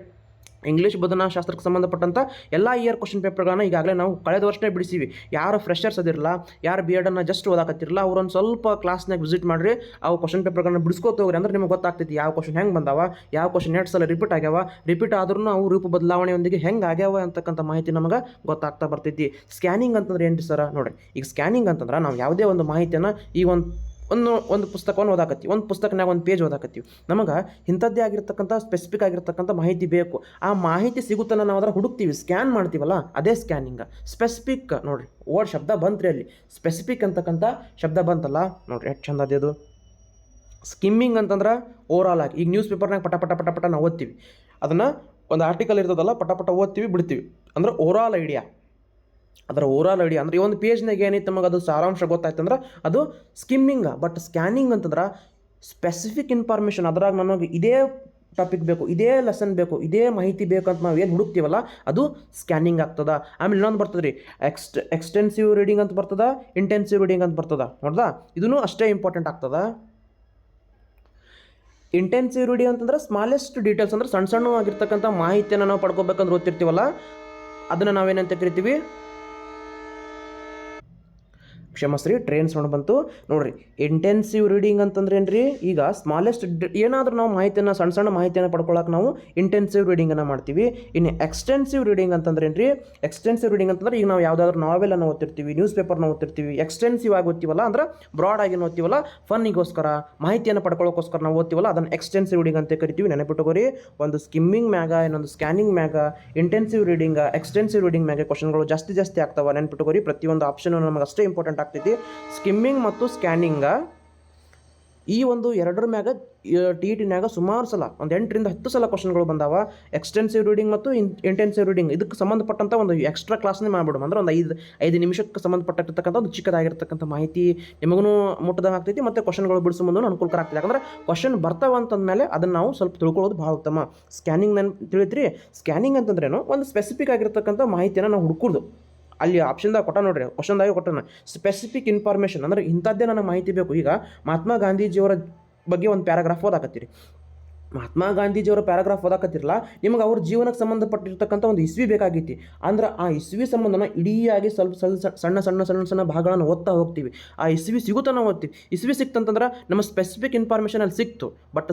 Speaker 1: ಇಂಗ್ಲೀಷ್ ಬೋಧನಾಶಾಸ್ತ್ರಕ್ಕೆ ಸಂಬಂಧಪಟ್ಟಂಥ ಎಲ್ಲ ಇಯರ್ ಕ್ವಶನ್ ಪೇಪರ್ಗಳನ್ನ ಈಗಾಗಲೇ ನಾವು ಕಳೆದ ವರ್ಷನೇ ಬಿಡಿಸಿವಿ. ಯಾರು ಫ್ರೆಷರ್ಸ್ ಅದಿರಲ್ಲ ಯಾರು ಬಿ ಎಡನ್ನು ಜಸ್ಟ್ ಓದಾಕತ್ತಿರಲ್ಲ ಅವ್ರೊಂದು ಸ್ವಲ್ಪ ಕ್ಲಾಸ್ನಾಗ ವಿಸಿಟ್ ಮಾಡಿರಿ, ಅವು ಕ್ವಶನ್ ಪೇಪರ್ಗಳನ್ನ ಬಿಡಿಸ್ಕೋತ ಹೋಗ್ರಿ ಅಂದ್ರೆ ನಿಮಗೆ ಗೊತ್ತಾಗ್ತೈತಿ ಯಾವ ಕ್ವಶನ್ ಹೆಂಗೆ ಬಂದಾವ, ಯಾವ ಕ್ವಶನ್ ಎರಡು ಸಲ ರಿಪೀಟ್ ಆಗ್ಯಾವ ರಿಪೀಟ್ ಆದ್ರೂ ಅವು ರೂಪ ಬದಲಾವಣೆಯೊಂದಿಗೆ ಹೆಂಗೆ ಆಗ್ಯಾವ ಅಂತಕ್ಕಂಥ ಮಾಹಿತಿ ನಮಗೆ ಗೊತ್ತಾಗ್ತಾ ಬರ್ತೈತಿ. ಸ್ಕ್ಯಾನಿಂಗ್ ಅಂತಂದ್ರೆ ಏನು ಸರ ನೋಡಿರಿ, ಈಗ ಸ್ಕ್ಯಾನಿಂಗ್ ಅಂತಂದ್ರೆ ನಾವು ಯಾವುದೇ ಒಂದು ಮಾಹಿತಿಯನ್ನು ಈ ಒಂದು ಒಂದು ಒಂದು ಪುಸ್ತಕವನ್ನು ಓದಾಕತ್ತೀವಿ ಒಂದು ಪುಸ್ತಕನಾಗ ಒಂದು ಪೇಜ್ ಓದಾಕತ್ತೀವಿ. ನಮಗೆ ಇಂಥದ್ದೇ ಆಗಿರ್ತಕ್ಕಂಥ ಸ್ಪೆಸಿಫಿಕ್ ಆಗಿರ್ತಕ್ಕಂಥ ಮಾಹಿತಿ ಬೇಕು. ಆ ಮಾಹಿತಿ ಸಿಗುತ್ತಲ್ಲ ನಾವು ಅದರ ಹುಡುಕ್ತೀವಿ ಸ್ಕ್ಯಾನ್ ಮಾಡ್ತೀವಲ್ಲ, ಅದೇ ಸ್ಕ್ಯಾನಿಂಗ್ ಸ್ಪೆಸಿಫಿಕ್ ನೋಡಿರಿ ವರ್ಡ್ ಶಬ್ದ ಬಂತ್ರಿ ಅಲ್ಲಿ. ಸ್ಪೆಸಿಫಿಕ್ ಅಂತಕ್ಕಂಥ ಶಬ್ದ ಬಂತಲ್ಲ, ನೋಡಿರಿ ಎಷ್ಟು ಚಂದ ಅದೇದು ಸ್ಕಿಮ್ಮಿಂಗ್ ಅಂತಂದ್ರೆ ಓವರಾಲ್ ಆಗಿ, ಈಗ ನ್ಯೂಸ್ ಪೇಪರ್ನಾಗ ಪಟ ಪಟ ಪಟ ಪಟ ನಾವು ಓದ್ತೀವಿ. ಅದನ್ನು ಒಂದು ಆರ್ಟಿಕಲ್ ಇರ್ತದಲ್ಲ, ಪಟ ಪಟ ಓದ್ತೀವಿ, ಬಿಡ್ತೀವಿ. ಅಂದ್ರೆ ಆಲ್ ಐಡಿಯಾ ಅದರ ಓವರಾಲ್ ಐಡಿಯಾ ಅಂದ್ರೆ ಈ ಒಂದು ಪೇಜ್ನಾಗ ಏನೈತೆ ನಮಗೆ ಅದು ಸಾರಾಂಶ ಗೊತ್ತಾಯ್ತಂದ್ರೆ ಅದು ಸ್ಕಿಮ್ಮಿಂಗ್ ಬಟ್ ಸ್ಕ್ಯಾನಿಂಗ್ ಅಂತಂದ್ರೆ ಸ್ಪೆಸಿಫಿಕ್ ಇನ್ಫಾರ್ಮೇಷನ್ ಅದ್ರಾಗ ನನಗೆ ಇದೇ ಟಾಪಿಕ್ ಬೇಕು, ಇದೇ ಲೆಸನ್ ಬೇಕು, ಇದೇ ಮಾಹಿತಿ ಬೇಕು ಅಂತ ನಾವು ಏನು ಹುಡುಕ್ತೀವಲ್ಲ, ಅದು ಸ್ಕ್ಯಾನಿಂಗ್ ಆಗ್ತದೆ. ಆಮೇಲೆ ಇನ್ನೊಂದು ಬರ್ತದೆ ರೀ ಎಕ್ಸ್ಟ್ ಎಕ್ಸ್ಟೆನ್ಸಿವ್ ರೀಡಿಂಗ್ ಅಂತ ಬರ್ತದೆ ಇಂಟೆನ್ಸಿವ್ ರೀಡಿಂಗ್ ಅಂತ ಬರ್ತದೆ. ನೋಡ್ದಾ? ಇದೂ ಅಷ್ಟೇ ಇಂಪಾರ್ಟೆಂಟ್ ಆಗ್ತದ. ಇಂಟೆನ್ಸಿವ್ ರೀಡಿಂಗ್ ಅಂತಂದ್ರೆ ಸ್ಮಾಲೆಸ್ಟ್ ಡೀಟೇಲ್ಸ್ ಅಂದ್ರೆ ಸಣ್ಣ ಸಣ್ಣ ಆಗಿರ್ತಕ್ಕಂಥ ಮಾಹಿತಿಯನ್ನು ನಾವು ಪಡ್ಕೋಬೇಕಂದ್ರೆ ಗೊತ್ತಿರ್ತೀವಲ್ಲ, ಅದನ್ನು ನಾವೇನಂತ ಕರಿತೀವಿ? ಕ್ಷಮಸ್ರಿ ಟ್ರೈನ್ಸ್ ನೋಡಿ ಬಂತು. ನೋಡ್ರಿ ಇಂಟೆನ್ಸಿವ್ ರೀಡಿಂಗ್ ಅಂತಂದ್ರೆ ಏನ್ರಿ? ಈಗ ಸ್ಮಾಲೆಸ್ಟ್ ಏನಾದರೂ ನಾವು ಮಾಹಿತಿಯನ್ನು, ಸಣ್ಣ ಸಣ್ಣ ಮಾಹಿತಿಯನ್ನು ಪಡ್ಕೊಳಕ್ಕೆ ನಾವು ಇಂಟೆನ್ಸಿವ್ ರೀಡಿಂಗನ್ನು ಮಾಡ್ತೀವಿ. ಇನ್ನು ಎಕ್ಸ್ಟೆನ್ಸಿವ್ ರೀಡಿಂಗ್ ಅಂತಂದ್ರೆ ಏನ್ರಿ? ಎಕ್ಸ್ಟೆನ್ಸಿವ್ ರೀಡಿಂಗ್ ಅಂತಂದ್ರೆ ಈಗ ನಾವು ಯಾವುದಾದ್ರೂ ನಾವೆಲನ್ನು ಓದ್ತಿರ್ತೀವಿ ನ್ಯೂಸ್ ಪೇಪರ್ನ ಓದ್ತಿರ್ತೀವಿ ಎಕ್ಸ್ಟೆನ್ಸಿವ್ ಆಗಿ ಓದ್ತೀವಲ್ಲ, ಅಂದ್ರೆ ಬ್ರಾಡ್ ಆಗಿ ಓದ್ತೀವಲ್ಲ ಫನ್ನಿಗೋಸ್ಕರ ಮಾಹಿತಿಯನ್ನು ಪಡ್ಕೊಳ್ಳೋಕ್ಕೋಸ್ಕರ ನಾವು ಓದ್ತೀವಲ್ಲ, ಅದನ್ನು ಎಕ್ಸ್ಟೆನ್ಸಿವ್ ರೀಡಿಂಗ್ ಅಂತ ಕರಿತೀವಿ. ನೆನಪಿಟ್ಟುಕೋರಿ ಒಂದು ಸ್ಕಿಮ್ಮಿಂಗ್ ಮ್ಯಾಗ, ಇನ್ನೊಂದು ಸ್ಕ್ಯಾನಿಂಗ್ ಮ್ಯಾಗ ಇಂಟೆನ್ಸಿವ್ ರೀಡಿಂಗ್ ಎಕ್ಸ್ಟೆನ್ಸಿವ್ ರೀಡಿಂಗ್ ಮ್ಯಾಗ ಕ್ವಶನ್ಗಳು ಜಾಸ್ತಿ ಜಾಸ್ತಿ ಆಗ್ತಾವೆ. ನೆನಪಿಟ್ಟುಕೋರಿ ಪ್ರತಿಯೊಂದು ಆಪ್ಷನ್ ನಮಗೆ ಅಷ್ಟೇ ಇಂಪಾರ್ಟೆಂಟ್ ಆಗ್ತೈತಿ ಸ್ಕಿಮ್ಮಿಂಗ್ ಮತ್ತು ಸ್ಕ್ಯಾನಿಂಗ ಈ ಒಂದು ಎರಡರ ಮ್ಯಾಗ ಟಿ ಇ ಟಿನ್ಯಾಗ ಸುಮಾರು ಸಲ, ಒಂದು ಎಂಟರಿಂದ ಹತ್ತು ಸಲ ಕ್ವಶನ್ಗಳು ಬಂದಾವ. ಎಕ್ಸ್ಟೆನ್ಸಿವ್ ರೀಡಿಂಗ್ ಮತ್ತು ಇಂಟೆನ್ಸಿವ್ ರೀಡಿಂಗ್ ಇದಕ್ಕೆ ಸಂಬಂಧಪಟ್ಟಂಥ ಒಂದು ಎಕ್ಸ್ಟ್ರಾ ಕ್ಲಾಸ್ನೇ ಮಾಡ್ಬಿಡೋಣ ಅಂದ್ರೆ ಒಂದು ಐದು ಐದು ನಿಮಿಷಕ್ಕೆ ಸಂಬಂಧಪಟ್ಟಿರ್ತಕ್ಕಂಥ ಒಂದು ಚಿಕ್ಕದಾಗಿರ್ತಕ್ಕಂಥ ಮಾಹಿತಿ ನಿಮಗೂ ಮುಟ್ಟದಂಗೆ ಆಗ್ತೈತಿ. ಮತ್ತು ಕ್ವಶನ್ಗಳು ಬಿಡಿಸೋ ಮುಂದೆ ಅನುಕೂಲಕರ ಆಗ್ತದೆ ಯಾಕಂದ್ರೆ ಕ್ವಶನ್ ಬರ್ತಾವ ಅಂತಂದಮೇಲೆ ಅದನ್ನು ನಾವು ಸ್ವಲ್ಪ ತಿಳ್ಕೊಳ್ಳೋದು ಭಾಳ ಉತ್ತಮ. ಸ್ಕ್ಯಾನಿಂಗ್ ನಾನು ತಿಳಿತ್ರಿ. ಸ್ಕ್ಯಾನಿಂಗ್ ಅಂತಂದ್ರೇನು, ಒಂದು ಸ್ಪೆಸಿಫಿಕ್ ಆಗಿರ್ತಕ್ಕಂಥ ಮಾಹಿತಿಯನ್ನು ನಾವು ಹುಡುಕೋದು ಅಲ್ಲಿ ಆಪ್ಷನ್ದಾಗ ಕೊಟ್ಟ ನೋಡ್ರಿ ಕ್ವಶನ್ದಾಗೆ ಕೊಟ್ಟನ. ಸ್ಪೆಸಿಫಿಕ್ ಇನ್ಫಾರ್ಮೇಷನ್ ಅಂದ್ರೆ ಇಂಥದ್ದೇ ನನಗೆ ಮಾಹಿತಿ ಬೇಕು. ಈಗ ಮಹಾತ್ಮ ಗಾಂಧೀಜಿಯವರ ಬಗ್ಗೆ ಒಂದು ಪ್ಯಾರಾಗ್ರಾಫ್ ಓದಾಕತ್ತೀರಿ. ಮಹಾತ್ಮ ಗಾಂಧೀಜಿಯವರ ಪ್ಯಾರಾಗ್ರಾಫ್ ಓದಾಕತ್ತಿರಲ್ಲ, ನಿಮಗೆ ಅವ್ರ ಜೀವನಕ್ಕೆ ಸಂಬಂಧಪಟ್ಟಿರ್ತಕ್ಕಂಥ ಒಂದು ಇಸ್ವಿ ಬೇಕಾಗಿತ್ತು ಅಂದ್ರೆ ಆ ಇಸ್ವಿ ಸಂಬಂಧನ ಇಡೀಯಾಗಿ ಸ್ವಲ್ಪ ಸ್ವಲ್ಪ ಸಣ್ಣ ಸಣ್ಣ ಸಣ್ಣ ಸಣ್ಣ ಭಾಗಗಳನ್ನು ಓದ್ತಾ ಹೋಗ್ತೀವಿ. ಆ ಇಸ್ವಿ ಸಿಗುತ್ತಾ ನಾವು ಓದ್ತೀವಿ. ಇಸ್ವಿ ಸಿಕ್ತಂತಂದ್ರೆ ನಮ್ಮ ಸ್ಪೆಸಿಫಿಕ್ ಇನ್ಫಾರ್ಮೇಷನ್ ಅಲ್ಲಿ ಸಿಕ್ತು. ಬಟ್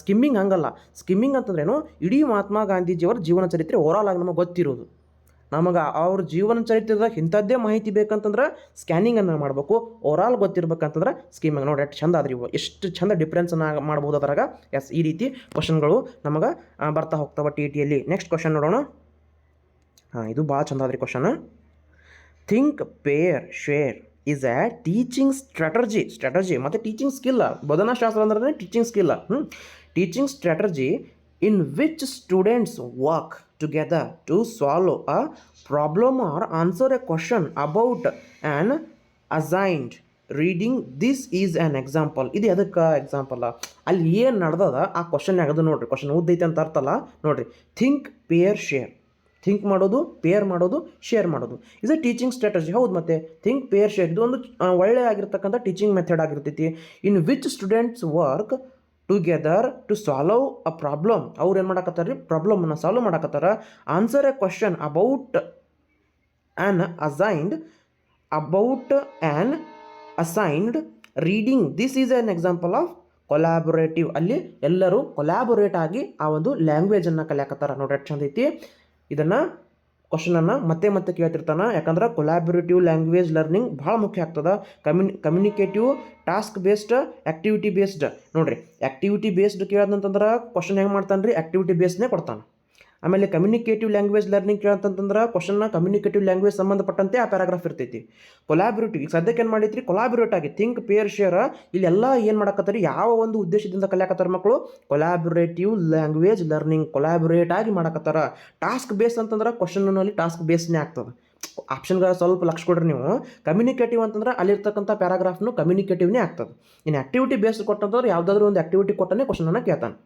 Speaker 1: ಸ್ಕಿಮ್ಮಿಂಗ್ ಹಂಗಲ್ಲ. ಸ್ಕಿಮ್ಮಿಂಗ್ ಅಂತಂದ್ರೇನು, ಇಡೀ ಮಹಾತ್ಮ ಗಾಂಧೀಜಿಯವರ ಜೀವನ ಚರಿತ್ರೆ ಓವರಾಲ್ ಆಗಿ ನಮಗೆ ಗೊತ್ತಿರೋದು. ನಮಗೆ ಅವ್ರ ಜೀವನ ಚರಿತ್ರೆದಾಗ ಇಂಥದ್ದೇ ಮಾಹಿತಿ ಬೇಕಂತಂದ್ರೆ ಸ್ಕ್ಯಾನಿಂಗನ್ನು ಮಾಡಬೇಕು. ಓವರಾಲ್ ಗೊತ್ತಿರ್ಬೇಕಂತಂದ್ರೆ ಸ್ಕೀಮಿಂಗ್ ನೋಡಿ ಎಷ್ಟು ಚಂದ ಆದ್ರಿ ಇವು. ಎಷ್ಟು ಚಂದ ಡಿಫ್ರೆನ್ಸನ್ನು ಮಾಡ್ಬೋದು ಅದ್ರಾಗ. ಎಸ್ ಈ ರೀತಿ ಕ್ವಶನ್ಗಳು ನಮಗೆ ಬರ್ತಾ ಹೋಗ್ತಾವೆ ಟಿ ಟಿಯಲ್ಲಿ ನೆಕ್ಸ್ಟ್ ಕ್ವಶನ್ ನೋಡೋಣ. ಹಾಂ, ಇದು ಭಾಳ ಚಂದ ಆದ್ರಿ question think pair share is a teaching strategy strategy ಮತ್ತು ಟೀಚಿಂಗ್ ಸ್ಕಿಲ್ಲ ಬೋಧನಾಶಾಸ್ತ್ರ ಅಂದ್ರೆ ಟೀಚಿಂಗ್ ಸ್ಕಿಲ್ ಹ್ಞೂ teaching strategy in which students work together to solve a problem or answer a question about an assigned reading this is an example ಇದು ಎದಕ್ಕೆ example ಅಲ್ಲಿ ಏನು ನಡೆದದ? ಆ question ಆಗೋದು ನೋಡ್ರಿ. ಕ್ವಶನ್ ಓದೈತೆ ಅಂತ ಅರ್ಥಲ್ಲ ನೋಡ್ರಿ. ಥಿಂಕ್ ಪೇರ್ ಶೇರ್ ಥಿಂಕ್ ಮಾಡೋದು ಪೇರ್ ಮಾಡೋದು ಶೇರ್ ಮಾಡೋದು. ಇಸ್ ಎ ಟೀಚಿಂಗ್ ಸ್ಟ್ರಾಟಜಿ ಹೌದು ಮತ್ತೆ. ಥಿಂಕ್ ಪೇರ್ ಶೇರ್ ಇದು ಒಂದು ಒಳ್ಳೆ ಆಗಿರ್ತಕ್ಕಂಥ ಟೀಚಿಂಗ್ ಮೆಥಡ್ ಆಗಿರ್ತೈತಿ. In which students work together to solve a problem ಅವ್ರು ಏನು ಮಾಡಕತ್ತಾರ ರೀ ಪ್ರಾಬ್ಲಮನ್ನು ಸಾಲ್ವ್ ಮಾಡಕತ್ತಾರ. Answer a question about an assigned about an assigned reading this is an example of collaborative ಅಲ್ಲಿ ಎಲ್ಲರೂ ಕೊಲಾಬೊರೇಟ್ ಆಗಿ ಆ ಒಂದು ಲ್ಯಾಂಗ್ವೇಜನ್ನು ಕಲಿಯಾಕತ್ತಾರ. ನೋಡ್ರಿ ಎಷ್ಟು ಚಂದ ಐತಿ. ಇದನ್ನು ಕ್ವಶನನ್ನು ಮತ್ತೆ ಮತ್ತೆ ಕೇಳ್ತಿರ್ತಾನೆ. ಯಾಕಂದ್ರೆ ಕೊಲಾಬೊರೇಟಿವ್ ಲ್ಯಾಂಗ್ವೇಜ್ ಲರ್ನಿಂಗ್ ಭಾಳ ಮುಖ್ಯ ಆಗ್ತದೆ. ಕಮ್ಯುನಿ communicative task based activity based ನೋಡ್ರಿ ಆ್ಯಕ್ಟಿವಿಟಿ ಬೇಸ್ಡ್ ಕೇಳ್ದಂತಂದ್ರೆ ಕ್ವಶನ್ ಹೆಂಗೆ ಮಾಡ್ತಾನೆ ರೀ ಆ್ಯಕ್ಟಿವಿಟಿ ಬೇಸ್ನೇ ಕೊಡ್ತಾನೆ. ಆಮೇಲೆ ಕಮ್ಯುನಿಕೇಟಿವ್ ಲ್ಯಾಂಗ್ವೇಜ್ ಲರ್ನಿಂಗ್ ಕೇಳಂತಂದ್ರೆ ಕ್ವಶನ್ನ ಕಮ್ಯುನಿಕೇಟಿವ್ ಲ್ಯಾಂಗ್ವೇಜ್ ಸಂಬಂಧಪಟ್ಟಂತೆ ಆ ಪ್ಯಾರಾಗ್ರಾಫ್ ಇರ್ತೈತಿ. ಕೊಲಾಬ್ರೇಟಿವ್ ಈಗ ಸದ್ಯಕ್ಕೆ ಏನು ಮಾಡೈತ್ರಿ ಕೊಲಾಬ್ರೇಟ್ ಆಗಿ ಥಿಂಕ್ ಪೇರ್ ಶೇರ್ ಇಲ್ಲೆಲ್ಲ ಏನು ಮಾಡಕತ್ತಾರಿ? ಯಾವ ಒಂದು ಉದ್ದೇಶದಿಂದ ಕಲಿಯಾಕತ್ತಾರ ಮಕ್ಕಳು ಕೊಲಾಬ್ರೇಟಿವ್ ಲ್ಯಾಂಗ್ವೇಜ್ ಲರ್ನಿಂಗ್ ಕೊಲಾಬ್ರೇಟ್ ಆಗಿ ಮಾಡಕತ್ತಾರ. ಟಾಸ್ಕ್ ಬೇಸ್ ಅಂತಂದ್ರೆ ಕ್ವಶನ್ನಲ್ಲಿ ಟಾಸ್ಕ್ ಬೇಸ್ನೇ ಆಗ್ತದೆ. ಆಪ್ಷನ್ಗಳ ಸ್ವಲ್ಪ ಲಕ್ಷ ಕೊಡ್ರಿ ನೀವು. ಕಮ್ಯುನಿಕೇಟಿವ್ ಅಂತಂದ್ರೆ ಅಲ್ಲಿರ್ತಕ್ಕಂಥ ಪ್ಯಾರಾಗ್ರಾಫ್ನು ಕಮ್ಯುನಿಕೇಟಿವ್ನೇ ಆಗ್ತದೆ. ಇನ್ನು ಆ್ಯಕ್ಟಿವಿಟಿ ಬೇಸ್ ಕೊಟ್ಟಂತಂದ್ರೆ ಯಾವುದಾದ್ರೂ ಒಂದು ಆ್ಯಕ್ಟಿವಿಟಿ ಕೊಟ್ಟನೇ ಕ್ವಶನನ್ನು ಕೇಳ್ತಾನೆ.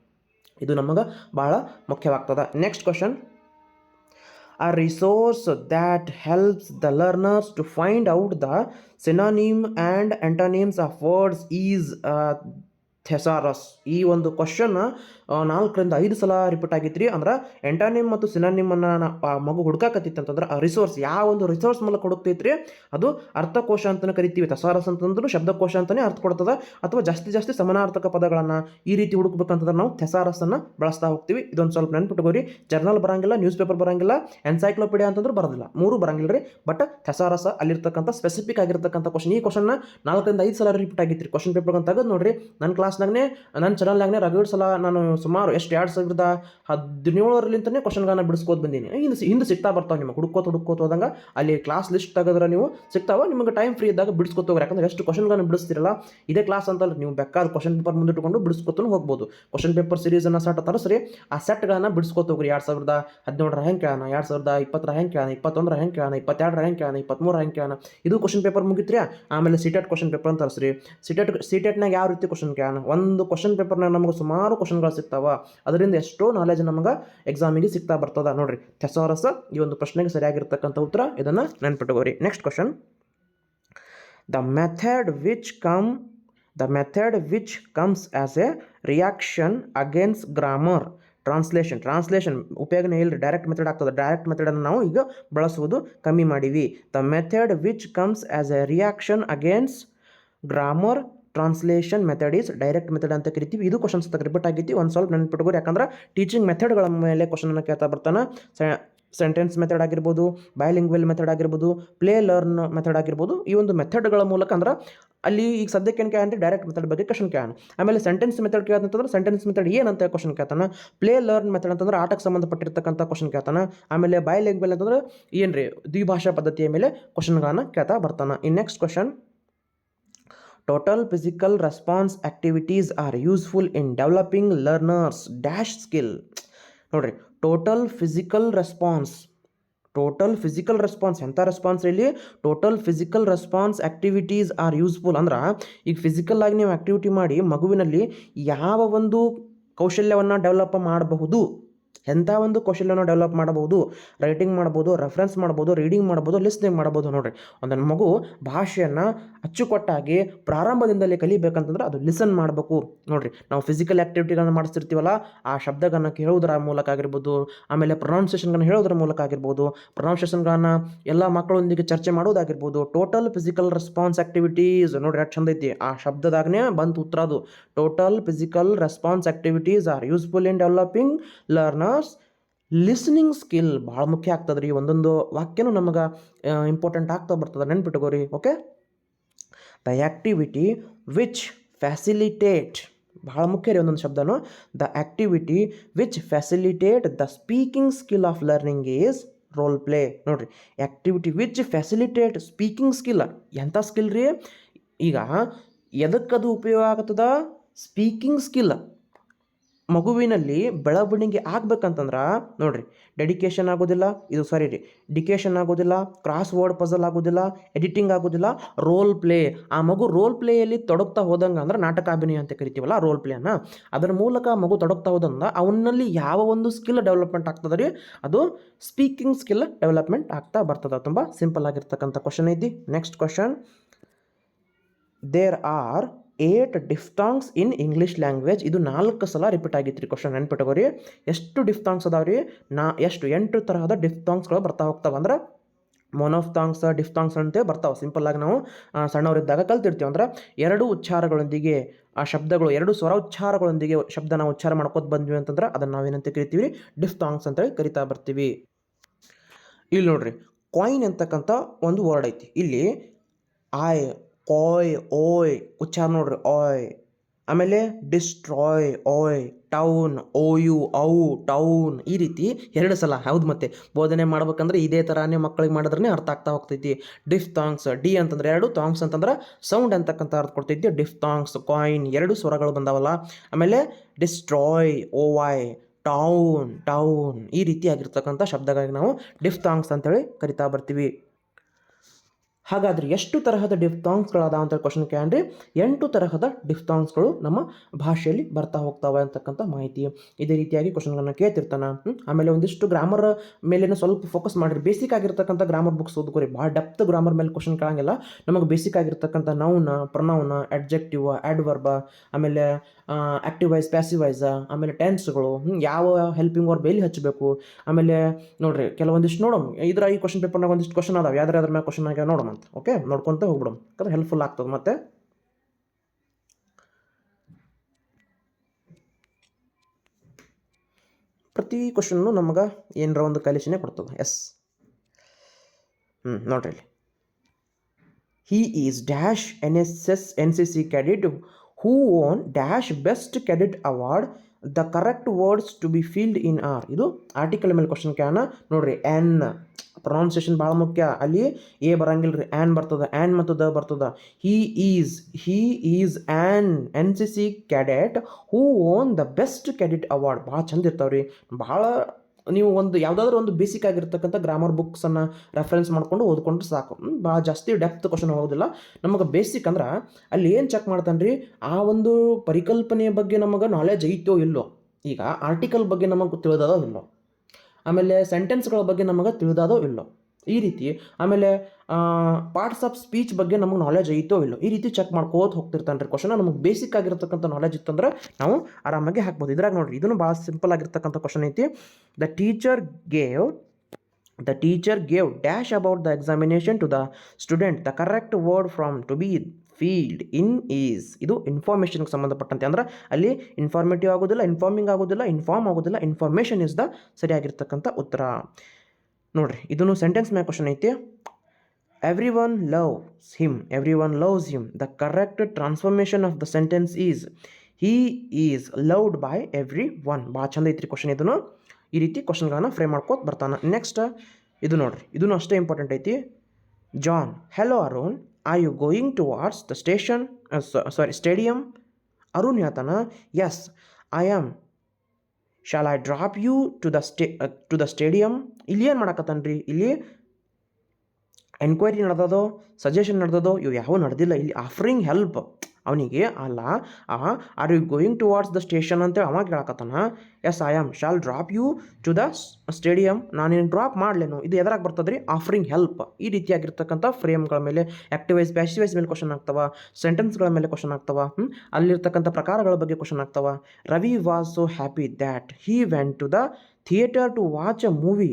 Speaker 1: ಇದು ನಮಗೆ ಭಾಳ ಮುಖ್ಯವಾಗ್ತದೆ. Next question a resource that helps the learners to find out the synonym and antonyms of words is thesaurus. ಈ ಒಂದು ಕ್ವಶನ್ ನಾಲ್ಕರಿಂದ ಐದು ಸಲ ರಿಪೀಟ್ ಆಗಿತ್ತು ರೀ ಅಂದ್ರೆ ಎಂಟಾನಿಮ್ ಮತ್ತು ಸಿನಾನಿಮನ್ನು ಆ, ಮಗು ಹುಡ್ಕಾಕತ್ತಿತ್ತು ಅಂತಂದ್ರೆ ಆ ರಿಸೋರ್ಸ್ ಯಾವ ಒಂದು ರಿಸೋರ್ಸ್ ಮೂಲಕ ಹುಡುಕ್ತೈತ್ರಿ? ಅದು ಅರ್ಥಕೋಶ ಅಂತಲೇ ಕರಿತೀವಿ. ಥೆಸಾರಸ್ ಅಂತಂದ್ರೆ ಶಬ್ದಕೋಶ ಅಂತಲೇ ಅರ್ಥ ಕೊಡ್ತದೆ. ಅಥವಾ ಜಾಸ್ತಿ ಜಾಸ್ತಿ ಸಮಾನಾರ್ಥಕ ಪದಗಳನ್ನು ಈ ರೀತಿ ಹುಡುಕ್ಬೇಕಂತಂದ್ರೆ ನಾವು ಥೆಸಾರಸ್ಸನ್ನು ಬಳಸ್ತಾ ಹೋಗ್ತೀವಿ. ಇದೊಂದು ಸ್ವಲ್ಪ ನೆನ್ಪಿಟ್ಕೋರಿ. ಜರ್ನಲ್ ಬರಂಗಿಲ್ಲ ನ್ಯೂಸ್ ಪೇಪರ್ ಬರಂಗಿಲ್ಲ ಎನ್ಸೈಕ್ಲೋಪೀಡಿಯಾ ಅಂತಂದ್ರೆ ಬರೋದಿಲ್ಲ. ಮೂರು ಬರಂಗಿಲ್ಲ ರೀ ಬಟ್ ಥೆಸಾರಸ ಅಲ್ಲಿರ್ತಕ್ಕಂಥ ಸ್ಪೆಸಿಫಿಕ್ ಆಗಿರ್ತಕ್ಕಂಥ ಕ್ವಶನ್ ಈ ಕ್ವಶನ್ನ ನಾಲ್ಕರಿಂದ ಐದು ಸಲ ರಿಪೀಟ್ ಆಗಿತ್ತು ರೀ ಕ್ವಶನ್ ಪೇಪರ್ ಅಂತ ತೆಗೆದು ನೋಡ್ರಿ. ನನ್ನ ಕ್ಲಾಸ್ನಾಗನೇ ನನ್ನ ಚಾನಲ್ನಾಗೇ ರಗಡ್ ಸಲ ನಾನು ಸುಮಾರು ಎಷ್ಟು ಎರಡು ಸಾವಿರದ ಹದಿನೇಳರಲಿಂತನೇ ಕ್ವಶನ್ಗಳನ್ನ ಬಿಡಿಸ್ಕೋತ ಬಂದೀನಿ. ಹಿಂದೆ ಹಿಂದೆ ಸಿಗ್ತಾ ಬರ್ತಾವೆ ನಿಮಗೆ. ಹುಡುಕೋತ ಹುಡುಕೋತ ಹೋದಂಗೆ ಅಲ್ಲಿ ಕ್ಲಾಸ್ ಲಿಸ್ಟ್ ತೆಗೆದ್ರೆ ನೀವು ಸಿಗ್ತಾವೆ, ನಿಮಗೆ ಟೈಮ್ ಫ್ರೀ ಇದ್ದಾಗ ಬಿಡಿಸ್ಕೋತ ಹೋಗ್ರಿ. ಯಾಕಂದ್ರೆ ಎಷ್ಟು ಕ್ವಶನ್ಗಳನ್ನ ಬಿಡಿಸ್ತಿರಲ್ಲ, ಇದೇ ಕ್ಲಾಸ್ ಅಂತಲ್ಲ, ನೀವು ಬೇಕಾದ ಕ್ವಶನ್ ಪೇಪರ್ ಮುಂದಿಟ್ಟುಕೊಂಡು ಬಿಡಿಸ್ಕೊತೂ ಹೋಗ್ಬೋದು. ಕ್ವಶನ್ ಪೇಪರ್ ಸೀರೀಸನ್ನು ಸೆಟ್ ತರಿಸ್ರಿ ಆ ಸೆಟ್ಗಳನ್ನ ಬಿಡಿಸ್ಕೋತ ಹೋಗ್ರಿ. ಎರಡು ಸಾವಿರದ ಹದಿನೇಳರ ಹೆಂಗೆ ಕೇಳೋಣ, ಎರಡು ಸಾವಿರದ ಇಪ್ಪತ್ತರ ಹೆಂಗೆ ಕೇಳೋಣ, ಇಪ್ಪತ್ತೊಂದರ ಹೆಂಗೆ ಕೇಳೋಣ, ಇಪ್ಪತ್ತೆರಡರ ಹೆಂಗೆ ಕೇಳೋಣ ಇಪ್ಪತ್ತ್ಮೂರ ಹೆಂಗೆ ಕೇಳೋಣ. ಇದು ಕ್ವಶನ್ ಪೇಪರ್ ಮುಗಿತ್ರಿ ಆಮೇಲೆ ಸಿಟೆಟ್ ಕ್ವಶನ್ ಪೇಪರ್ ಅಂತ ತರಿಸ್ರಿ ಸಿಟೆಟ್ ಸಿಟೆಟ್ನಾಗ ಯಾವ ರೀತಿ ಕ್ವಶನ್ ಕೇಳೋಣ? ಒಂದು ಕ್ವಶನ್ ಪೇಪರ್ನಾಗ ನಮಗೆ ಸುಮಾರು ಕ್ವಶನ್ಗಳು ಸಿಗ್ತಾವೆ. ಅದರಿಂದ ಎಷ್ಟೋ ನಾಲೆಜ್ ನಮಗೆ ಎಕ್ಸಾಮಿಗೆ ಸಿಗ್ತಾ ಬರ್ತದೆ. ನೋಡ್ರಿ ಥೆಸಾರಸ ಈ ಒಂದು ಪ್ರಶ್ನೆಗೆ ಸರಿಯಾಗಿರ್ತಕ್ಕಂಥ ಉತ್ತರ ಇದನ್ನು ನೆನ್ಪಿಟ್ಕೋರಿ. Next question the method which come the method which comes as a reaction against grammar translation translation ಉಪಯೋಗನೇ ಇಲ್ಲ ಡೈರೆಕ್ಟ್ ಮೆಥಡ್ ಆಗ್ತದೆ. ಡೈರೆಕ್ಟ್ ಮೆಥಡನ್ನು ನಾವು ಈಗ ಬಳಸುವುದು ಕಮ್ಮಿ ಮಾಡೀವಿ. The method which comes as a reaction against grammar translation method is direct method ಅಂತ ಕರಿತೀವಿ. ಇದು ಕ್ವಶನ್ಸ್ ರಿಪೀಟ್ ಆಗಿತ್ತು ಒಂದು ಸ್ವಲ್ಪ ನೆನ್ಪಿಟ್ಕೋರಿ. ಯಾಕಂದ್ರೆ ಟೀಚಿಂಗ್ ಮೆಥಡ್ಗಳ ಮೇಲೆ ಕ್ವಶನನ್ನು ಕೇಳ್ತಾ ಬರ್ತಾನೆ. ಸೆಂಟೆನ್ಸ್ ಮೆಥಡ್ ಆಗಿರ್ಬೋದು ಬಯಲಿಂಗ್ವೆಲ್ ಮೆಥಡ್ ಆಗಿರ್ಬೋದು ಪ್ಲೇ ಲರ್ನ್ ಮೆಥಡ್ ಆಗಿರ್ಬೋದು. ಈ ಒಂದು ಮೆಥಡ್ಗಳ ಮೂಲಕ ಅಂದ್ರೆ ಅಲ್ಲಿ ಈಗ ಸದ್ಯಕ್ಕೆ ಏನು ಕೇಳಿ ಡೈರೆಕ್ಟ್ ಮೆಥಡ್ ಬಗ್ಗೆ ಕ್ವಶನ್ ಕೇಳೋಣ ಆಮೇಲೆ ಸೆಂಟೆನ್ಸ್ ಮೆಥಡ್ ಕೇಳ್ತಂತಂದ್ರೆ ಸೆಂಟೆನ್ಸ್ ಮೆಥಡ್ ಏನಂತ ಕ್ವಶನ್ ಕೇಳ್ತಾನೆ. ಪ್ಲೇ ಲರ್ನ್ ಮೆಥಡ್ ಅಂತಂದ್ರೆ ಆಟಕ್ಕೆ ಸಂಬಂಧಪಟ್ಟಿರ್ತಕ್ಕಂಥ ಕ್ವಶನ್ ಕೇಳ್ತಾನೆ. ಆಮೇಲೆ ಬಯಲಿಂಗ್ವೆಲ್ ಅಂತಂದ್ರೆ ಏನು ರೀ ದ್ವಿಭಾಷಾ ಪದ್ಧತಿಯ ಮೇಲೆ ಕ್ವಶನ್ಗಳನ್ನು ಕೇಳ್ತಾ ಬರ್ತಾನೆ. In next question total physical response activities are useful in developing learners dash skill ನೋಡ್ರಿ total physical response total physical response ಎಂಥ ರೆಸ್ಪಾನ್ಸ್ ಇಲ್ಲಿ total physical response activities are useful ಅಂದ್ರೆ, ಈಗ ಫಿಸಿಕಲ್ ಆಗಿ ನೀವು ಆ್ಯಕ್ಟಿವಿಟಿ ಮಾಡಿ ಮಗುವಿನಲ್ಲಿ ಯಾವ ಒಂದು ಕೌಶಲ್ಯವನ್ನು ಡೆವಲಪ್ ಮಾಡಬಹುದು? ಎಂಥ ಒಂದು ಕೌಶಲ್ಯನ ಡೆವಲಪ್ ಮಾಡಬಹುದು? ರೈಟಿಂಗ್ ಮಾಡ್ಬೋದು ರೆಫರೆನ್ಸ್ ಮಾಡ್ಬೋದು ರೀಡಿಂಗ್ ಮಾಡ್ಬೋದು ಲಿಸ್ನಿಂಗ್ ಮಾಡ್ಬೋದು ನೋಡಿರಿ. ಒಂದು ಮಗು ಭಾಷೆಯನ್ನು ಅಚ್ಚುಕಟ್ಟಾಗಿ ಪ್ರಾರಂಭದಿಂದಲೇ ಕಲಿಬೇಕಂತಂದ್ರೆ ಅದು ಲಿಸನ್ ಮಾಡಬೇಕು. ನೋಡಿರಿ, ನಾವು ಫಿಸಿಕಲ್ ಆ್ಯಕ್ಟಿವಿಟಿಗಳನ್ನು ಮಾಡಿಸ್ತಿರ್ತೀವಲ್ಲ, ಆ ಶಬ್ದಗಳನ್ನು ಕೇಳೋದರ ಮೂಲಕ ಆಗಿರ್ಬೋದು, ಆಮೇಲೆ ಪ್ರೊನೌನ್ಸೇಷನ್ಗಳನ್ನು ಹೇಳೋದ್ರ ಮೂಲಕ ಆಗಿರ್ಬೋದು ಪ್ರೊನೌನ್ಸೇಷನ್ಗಳನ್ನು ಎಲ್ಲ ಮಕ್ಕಳೊಂದಿಗೆ ಚರ್ಚೆ ಮಾಡೋದಾಗಿರ್ಬೋದು ಟೋಟಲ್ ಫಿಸಿಕಲ್ ರೆಸ್ಪಾನ್ಸ್ ಆ್ಯಕ್ಟಿವಿಟೀಸ್ ನೋಡಿರಿ ಚಂದ ಐತಿ. ಆ ಶಬ್ದದಾಗನೇ ಬಂತು ಉತ್ತರ ಅದು. Total physical response activities are useful in developing learners listening skill ಭಾಳ ಮುಖ್ಯ ಆಗ್ತದೆ ರೀ ಒಂದೊಂದು ವಾಕ್ಯನೂ ನಮಗೆ ಇಂಪಾರ್ಟೆಂಟ್ ಆಗ್ತಾ ಬರ್ತದೆ. ನೆನ್ಪಿಟ್ಕೋರಿ okay the activity which facilitate ಭಾಳ ಮುಖ್ಯ ರೀ ಒಂದೊಂದು ಶಬ್ದನು. The activity which facilitate the speaking skill of learning is role play ನೋಡ್ರಿ activity which facilitate speaking skill ಎಂಥ ಸ್ಕಿಲ್ ರೀ? ಈಗ ಎದಕ್ಕದು ಉಪಯೋಗ ಆಗ್ತದ? ಸ್ಪೀಕಿಂಗ್ ಸ್ಕಿಲ್ ಮಗುವಿನಲ್ಲಿ ಬೆಳವಣಿಗೆ ಆಗ್ಬೇಕಂತಂದ್ರೆ, ನೋಡ್ರಿ ಡೆಡಿಕೇಶನ್ ಆಗೋದಿಲ್ಲ, ಇದು ಸಾರಿ ರೀ ಡಿಕೇಶನ್ ಆಗೋದಿಲ್ಲ ಕ್ರಾಸ್ ವರ್ಡ್ ಪಜಲ್ ಆಗೋದಿಲ್ಲ ಎಡಿಟಿಂಗ್ ಆಗೋದಿಲ್ಲ ರೋಲ್ ಪ್ಲೇ ಆ ಮಗು ರೋಲ್ ಪ್ಲೇಯಲ್ಲಿ ತೊಡಗ್ತಾ ಹೋದಂಗೆ ಅಂದ್ರೆ ನಾಟಕ ಅಭಿನಯ ಅಂತ ಕರಿತೀವಲ್ಲ ರೋಲ್ ಪ್ಲೇನ ಅದರ ಮೂಲಕ ಮಗು ತೊಡಗ್ತಾ ಹೋದಂಗೆ ಅವನಲ್ಲಿ ಯಾವ ಒಂದು ಸ್ಕಿಲ್ ಡೆವಲಪ್ಮೆಂಟ್ ಆಗ್ತದೆ ರೀ, ಅದು ಸ್ಪೀಕಿಂಗ್ ಸ್ಕಿಲ್ ಡೆವಲಪ್ಮೆಂಟ್ ಆಗ್ತಾ ಬರ್ತದೆ. ತುಂಬ ಸಿಂಪಲ್ ಆಗಿರ್ತಕ್ಕಂಥ ಕ್ವಶನ್ ಐತಿ. Next question there are eight diphthongs in English language ಇದು ನಾಲ್ಕು ಸಲ ರಿಪೀಟ್ ಆಗಿತ್ತು ರೀ ಕ್ವಶನ್ ನೆನ್ಪಿಟ್ಕೋರಿ ಎಷ್ಟು ಡಿಫ್ತಾಂಗ್ಸ್ ಅದಾವೆ ರೀ? ನಾ, ಎಷ್ಟು, ಎಂಟು ತರಹದ ಡಿಫ್ತಾಂಗ್ಸ್ಗಳು ಬರ್ತಾ ಹೋಗ್ತಾವೆ ಅಂದ್ರೆ ಮೊನೋಫ್ತಾಂಗ್ಸ್ ಡಿಫ್ತಾಂಗ್ಸ್ ಅಂತೇಳಿ ಬರ್ತಾವೆ. ಸಿಂಪಲ್ಲಾಗಿ ನಾವು ಸಣ್ಣವರಿದ್ದಾಗ ಕಲ್ತಿರ್ತೀವಿ. ಅಂದ್ರೆ ಎರಡು ಉಚ್ಚಾರಗಳೊಂದಿಗೆ, ಆ, ಶಬ್ದಗಳು, ಎರಡು ಸ್ವರ ಉಚ್ಚಾರಗಳೊಂದಿಗೆ ಶಬ್ದ ನಾವು ಉಚ್ಚಾರ ಮಾಡ್ಕೋತ ಬಂದ್ವಿ ಅಂತಂದ್ರೆ ಅದನ್ನು ನಾವೇನಂತ ಕರಿತೀವಿ? ಡಿಫ್ತಾಂಗ್ಸ್ ಅಂತೇಳಿ ಕರಿತಾ ಬರ್ತೀವಿ. ಇಲ್ಲಿ ನೋಡ್ರಿ ಕಾಯಿನ್ ಅಂತಕ್ಕಂಥ ಒಂದು ವರ್ಡ್ ಐತಿ. ಇಲ್ಲಿ ಆಯ್ ಕಾಯ್ ಓಯ್ ಉಚ್ಚಾರ ನೋಡ್ರಿ, ಓಯ್. ಆಮೇಲೆ ಡಿಸ್ಟ್ರಾಯ್, ಓಯ್, ಟೌನ್, ಓಯು, ಔ, ಟೌನ್. ಈ ರೀತಿ ಎರಡು ಸಲ. ಹೌದು ಮತ್ತೆ. ಬೋಧನೆ ಮಾಡ್ಬೇಕಂದ್ರೆ ಇದೇ ಥರನೇ ಮಕ್ಕಳಿಗೆ ಮಾಡಿದ್ರೆ ಅರ್ಥ ಆಗ್ತಾ ಹೋಗ್ತೈತಿ. ಡಿಫ್ ಥಾಂಗ್ಸ್, ಡಿ ಅಂತಂದ್ರೆ ಎರಡು, ಥಾಂಗ್ಸ್ ಅಂತಂದ್ರೆ ಸೌಂಡ್ ಅಂತಕ್ಕಂಥ ಅರ್ಥ ಕೊಡ್ತೈತಿ. ಡಿಫ್ ಥಾಂಗ್ಸ್, ಕಾಯಿನ್ ಎರಡು ಸ್ವರಗಳು ಬಂದಾವಲ್ಲ. ಆಮೇಲೆ ಡಿಸ್ಟ್ರಾಯ್ ಓ ವಾಯ್ ಟೌನ್ ಟೌನ್. ಈ ರೀತಿಯಾಗಿರ್ತಕ್ಕಂಥ ಶಬ್ದಗಳಿಗೆ ನಾವು ಡಿಫ್ ಥಾಂಗ್ಸ್ ಅಂತೇಳಿ ಕರಿತಾ ಬರ್ತೀವಿ. ಹಾಗಾದರೆ ಎಷ್ಟು ತರಹದ ಡಿಫ್ತಾಂಗ್ಸ್ಗಳದಾವ ಅಂತ ಕ್ವಶನ್ ಕೇಳಿ ಎಂಟು ತರಹದ ಡಿಫ್ತಾಂಗ್ಸ್ಗಳು ನಮ್ಮ ಭಾಷೆಯಲ್ಲಿ ಬರ್ತಾ ಹೋಗ್ತಾವೆ ಅಂತಕ್ಕಂಥ ಮಾಹಿತಿ. ಇದೇ ರೀತಿಯಾಗಿ ಕ್ವಶನ್ಗಳನ್ನು ಕೇಳ್ತಿರ್ತಾನೆ? ಆಮೇಲೆ ಒಂದಿಷ್ಟು ಗ್ರಾಮರ್ ಮೇಲಿನ ಸ್ವಲ್ಪ ಫೋಕಸ್ ಮಾಡಿರಿ. ಬೇಸಿಕ್ ಆಗಿರ್ತಕ್ಕಂಥ ಗ್ರಾಮರ್ ಬುಕ್ಸ್ ಓದ್ಕೋರಿ. ಭಾಳ ಡೆಪ್ತ್ ಗ್ರಾಮರ್ ಮೇಲೆ ಕ್ವಶನ್ ಕೇಳಂಗಿಲ್ಲ. ನಮಗೆ ಬೇಸಿಕ್ ಆಗಿರ್ತಕ್ಕಂಥ ನೌನ ಪ್ರನೌನ ಅಡ್ಜೆಕ್ಟಿವ್ ಆಡ್ವರ್ಬ ಆಮೇಲೆ ಆ್ಯಕ್ಟಿವೈಸ್ ಪ್ಯಾಸಿವೈಸ ಪ್ಯಾಸಿವ್ ವೈಸ್ ಆಮೇಲೆ ಟೆನ್ಸ್ಗಳು ಯಾವ ಹೆಲ್ಪಿಂಗ್ ಅವ್ರ ಬೇಲಿ ಹಚ್ಚಬೇಕು ಆಮೇಲೆ ನೋಡ್ರಿ, ಕೆಲವೊಂದಿಷ್ಟು ನೋಡೋಣ ಇದ್ರ ಈ ಕ್ವಶನ್ ಪೇಪರ್ನಾಗ ಒಂದಿಷ್ಟು ಕ್ವಶನ್ ಅದಾವೆ. ಯಾವ್ದಾರ ಅದ್ರ ಮೇಲೆ ಕ್ವಶನ್ ಆಗಿ ನೋಡೋಣ ಓಕೆ? ನೋಡ್ಕೊತ ಹೋಗ್ಬಿಡೋಣ. ಯಾಕಂದ್ರೆ ಹೆಲ್ಪ್ಫುಲ್ ಆಗ್ತದೆ ಮತ್ತೆ. ಪ್ರತಿ ಕ್ವಶನ್ನು ನಮಗ ಏನರ ಒಂದು ಕಲಿಸಿನೇ ಕೊಡ್ತದೆ. ಎಸ್ ಹ್ಞೂ ನೋಡ್ರಿ ಇಲ್ಲಿ. He is dash N S S N C C cadet who won dash best cadet award the correct words to be filled in are ಇದು ಆರ್ಟಿಕಲ್ ಮೇಲೆ ಕ್ವಶನ್ ಕ್ಯಾನ ನೋಡ್ರಿ ಎನ್ ಪ್ರೊನೌನ್ಸಿಯೇಷನ್ ಭಾಳ ಮುಖ್ಯ. ಅಲ್ಲಿ ಎ ಬರಂಗಿಲ್ಲ ರೀ ಆ್ಯನ್ ಬರ್ತದ ಆ್ಯನ್ ಮತ್ತು ದ ಬರ್ತದ. He is he is an N C C cadet who won the best cadet award ಭಾಳ ಚಂದ ಇರ್ತಾವೆ ರೀ ಭಾಳ ನೀವು ಒಂದು ಯಾವುದಾದ್ರೂ ಒಂದು ಬೇಸಿಕ್ ಆಗಿರ್ತಕ್ಕಂಥ ಗ್ರಾಮರ್ ಬುಕ್ಸನ್ನು ರೆಫರೆನ್ಸ್ ಮಾಡ್ಕೊಂಡು ಓದ್ಕೊಂಡ್ರೆ ಸಾಕು. ಭಾಳ ಜಾಸ್ತಿ ಡೆಪ್ತ್ ಕ್ವಶನ್ ಹೋಗೋದಿಲ್ಲ. ನಮಗೆ ಬೇಸಿಕ್ ಅಂದ್ರೆ ಅಲ್ಲಿ ಏನು ಚೆಕ್ ಮಾಡ್ತಾನೆ ರೀ, ಆ ಒಂದು ಪರಿಕಲ್ಪನೆಯ ಬಗ್ಗೆ ನಮಗೆ ನಾಲೆಜ್ ಐತೋ ಇಲ್ಲೋ, ಈಗ ಆರ್ಟಿಕಲ್ ಬಗ್ಗೆ ನಮಗೆ ತಿಳಿದದೋ ಇಲ್ಲೋ ಆಮೇಲೆ ಸೆಂಟೆನ್ಸ್ಗಳ ಬಗ್ಗೆ ನಮಗೆ ತಿಳಿದಾದೋ ಇಲ್ಲೋ? ಈ ರೀತಿ, ಆಮೇಲೆ ಪಾರ್ಟ್ಸ್ ಆಫ್ ಸ್ಪೀಚ್ ಬಗ್ಗೆ ನಮಗೆ ನಾಲೆಜ್ ಐತೋ ಇಲ್ಲೋ? ಈ ರೀತಿ ಚೆಕ್ ಮಾಡ್ಕೋತ ಹೋಗ್ತಿರ್ತಾನೆ ರೀ ಕ್ವಶನ್ ನಮಗೆ ಬೇಸಿಕ್ ಆಗಿರ್ತಕ್ಕಂಥ ನಾಲೆಜ್ ಇತ್ತಂದ್ರೆ ನಾವು ಆರಾಮಾಗಿ ಹಾಕ್ಬೋದು. ಇದ್ರಾಗ ನೋಡಿರಿ ಇದನ್ನು ಭಾಳ ಸಿಂಪಲ್ ಆಗಿರ್ತಕ್ಕಂಥ ಕ್ವಶನ್ ಐತಿ. The teacher gave the teacher gave dash about the examination to the student the correct word from to be filled in is ಇದು ಇನ್ಫಾರ್ಮೇಷನ್ಗೆ ಸಂಬಂಧಪಟ್ಟಂತೆ. ಅಂದ್ರೆ ಅಲ್ಲಿ ಇನ್ಫಾರ್ಮೇಟಿವ್ ಆಗೋದಿಲ್ಲ ಇನ್ಫಾರ್ಮಿಂಗ್ ಆಗೋದಿಲ್ಲ ಇನ್ಫಾರ್ಮ್ ಆಗೋದಿಲ್ಲ ಇನ್ಫಾರ್ಮೇಷನ್ ಇಸ್ ದ ಸರಿಯಾಗಿರ್ತಕ್ಕಂಥ ಉತ್ತರ. ನೋಡ್ರಿ, ಇದನ್ನು ಸೆಂಟೆನ್ಸ್ ಮ್ಯಾಗ ಕ್ವಶನ್ ಐತಿ. Everyone loves him everyone loves him the correct transformation of the sentence is he is loved by everyone ಭಾಳ ಚಂದ ಐತ್ರಿ ಕ್ವಶನ್ ಇದನ್ನು. ಈ ರೀತಿ ಕ್ವಶನ್ಗಳನ್ನು ಫ್ರೇಮ್ ಮಾಡ್ಕೋತ ಬರ್ತಾನೆ. ನೆಕ್ಸ್ಟ್ ಇದು ನೋಡ್ರಿ, ಇದನ್ನು ಅಷ್ಟೇ ಇಂಪಾರ್ಟೆಂಟ್ ಐತಿ. John hello Arun are you going towards the station sorry stadium Arun ಹೇಳ್ತಾನ yes I am shall I drop you to the stay to the stadium ಇಲ್ಲಿ ಏನು ಮಾಡಕತ್ತಾನ ರೀ ಇಲ್ಲಿ ಎನ್ಕ್ವೈರಿ ನಡೆದದೋ ಸಜೆಷನ್ ನಡೆದದೋ ಇವು ಯಾವ ನಡೆದಿಲ್ಲ ಇಲ್ಲಿ ಆಫ್ರಿಂಗ್ ಹೆಲ್ಪ್ ಅವನಿಗೆ, ಅಲ್ಲ are you going towards the station ಅಂತೇಳಿ ಅವಾಗ ಕೇಳಕತ್ತಾನ yes I am shall drop you to the stadium ನಾನೇನು ಡ್ರಾಪ್ ಮಾಡಲೇನು. ಇದು ಎದ್ರಾಗ ಬರ್ತದೆ ರೀ ಆಫರಿಂಗ್ ಹೆಲ್ಪ್ ಈ ರೀತಿಯಾಗಿರ್ತಕ್ಕಂಥ ಫ್ರೇಮ್ಗಳ ಮೇಲೆ ಆಕ್ಟಿವೈಸ್ ಪ್ಯಾಸಿವೈಸ್ ಮೇಲೆ ಕ್ವಶನ್ ಆಗ್ತವ ಸೆಂಟೆನ್ಸ್ಗಳ ಮೇಲೆ ಕ್ವಶನ್ ಆಗ್ತವ? ಅಲ್ಲಿರ್ತಕ್ಕಂಥ ಪ್ರಕಾರಗಳ ಬಗ್ಗೆ ಕ್ವಶನ್ ಆಗ್ತವ. Ravi was so happy that he went to the theatre to watch a movie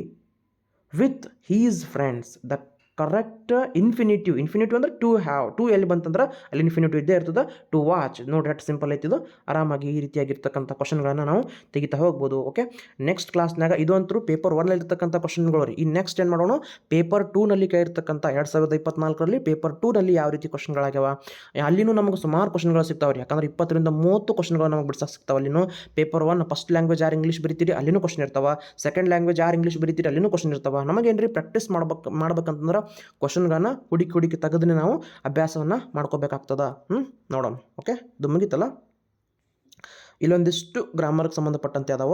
Speaker 1: with his friends the correct infinitive infinitive ಅಂದ್ರೆ ಟು ಹ್ಯಾವ್ ಟು ಎಲ್ಲಿ ಬಂತಂದ್ರೆ ಅಲ್ಲಿ ಇನ್ಫಿನಿಟಿವ್ ಇದ್ದೇ ಇರ್ತದೆ. ಟು ವಾಚ್ ನೋಡಿ ಅಟ್ ಸಿಂಪಲ್ ಐತಿದು ಆರಾಮಾಗಿ ಈ ರೀತಿಯಾಗಿರ್ತಕ್ಕಂಥ ಕ್ವಶನ್ಗಳನ್ನು ನಾವು ತೆಗಿತಾ ಹೋಗ್ಬೋದು ಓಕೆ ನೆಕ್ಸ್ಟ್ ಕ್ಲಾಸ್ನಾಗ ಇದು ಅಂತೂ ಪೇಪರ್ ಒನ್ನಲ್ಲಿ ಇರ್ತಕ್ಕಂಥ ಕ್ವಶನ್ಗಳು ರೀ. ಈ ನೆಕ್ಸ್ಟ್ ಏನು ಮಾಡೋಣ? ಪೇಪರ್ ಟೂನಲ್ಲಿ ಕೇಳಿರ್ತಕ್ಕಂಥ ಎರಡು ಸಾವಿರದ ಇಪ್ಪತ್ನಾಲ್ಕರಲ್ಲಿ ಪೇಪರ್ ಟೂನಲ್ಲಿ ಯಾವ ರೀತಿ ಕ್ವಶನ್ಗಳಾಗ್ಯಾವ ಅಲ್ಲಿನೂ ನಮಗೆ ಸುಮಾರು ಕ್ವಶನ್ಗಳು ಸಿಗ್ತಾವೆ ರೀ. ಯಾಕಂದ್ರೆ ಇಪ್ಪತ್ತರಿಂದ ಮೂವತ್ತು ಕ್ವಶನ್ಗಳು ನಮಗೆ ಬಿಡ್ಸಕ್ಕೆ ಸಿಗ್ತಾವೆ ಅಲ್ಲಿನೂ. Paper one first language or English ಬರೀತೀರಿ ಅಲ್ಲಿನೂ ಕ್ವಶನ್ ಇರ್ತಾವೆ. ಸೆಕೆಂಡ್ ಲ್ಯಾಂಗ್ವೇಜ್ ಯಾರು ಇಂಗ್ಲೀಷ್ ಬರೀತೀರಿ ಅಲ್ಲಿನೂ ಕ್ವಶನ್ ಇರ್ತಾವ. ನಮಗೇನು ರೀ ಪ್ರಾಕ್ಟೀಸ್ ಮಾಡ್ಬೇಕು, ಮಾಡ್ಬೇಕಂತಂದ್ರೆ ಕ್ವಶನ್ಗಳನ್ನ ಹುಡುಕಿ ಹುಡುಕಿ ತೆಗೆದ್ರೆ ನಾವು ಅಭ್ಯಾಸವನ್ನು ಮಾಡ್ಕೋಬೇಕಾಗ್ತದ. ಹ್ಞೂ ನೋಡೋಣ. ಓಕೆ ಇದು ಮುಗೀತಲ್ಲ? ಇಲ್ಲೊಂದಿಷ್ಟು ಗ್ರಾಮರ್ಗೆ ಸಂಬಂಧಪಟ್ಟಂತೆ ಅದಾವ.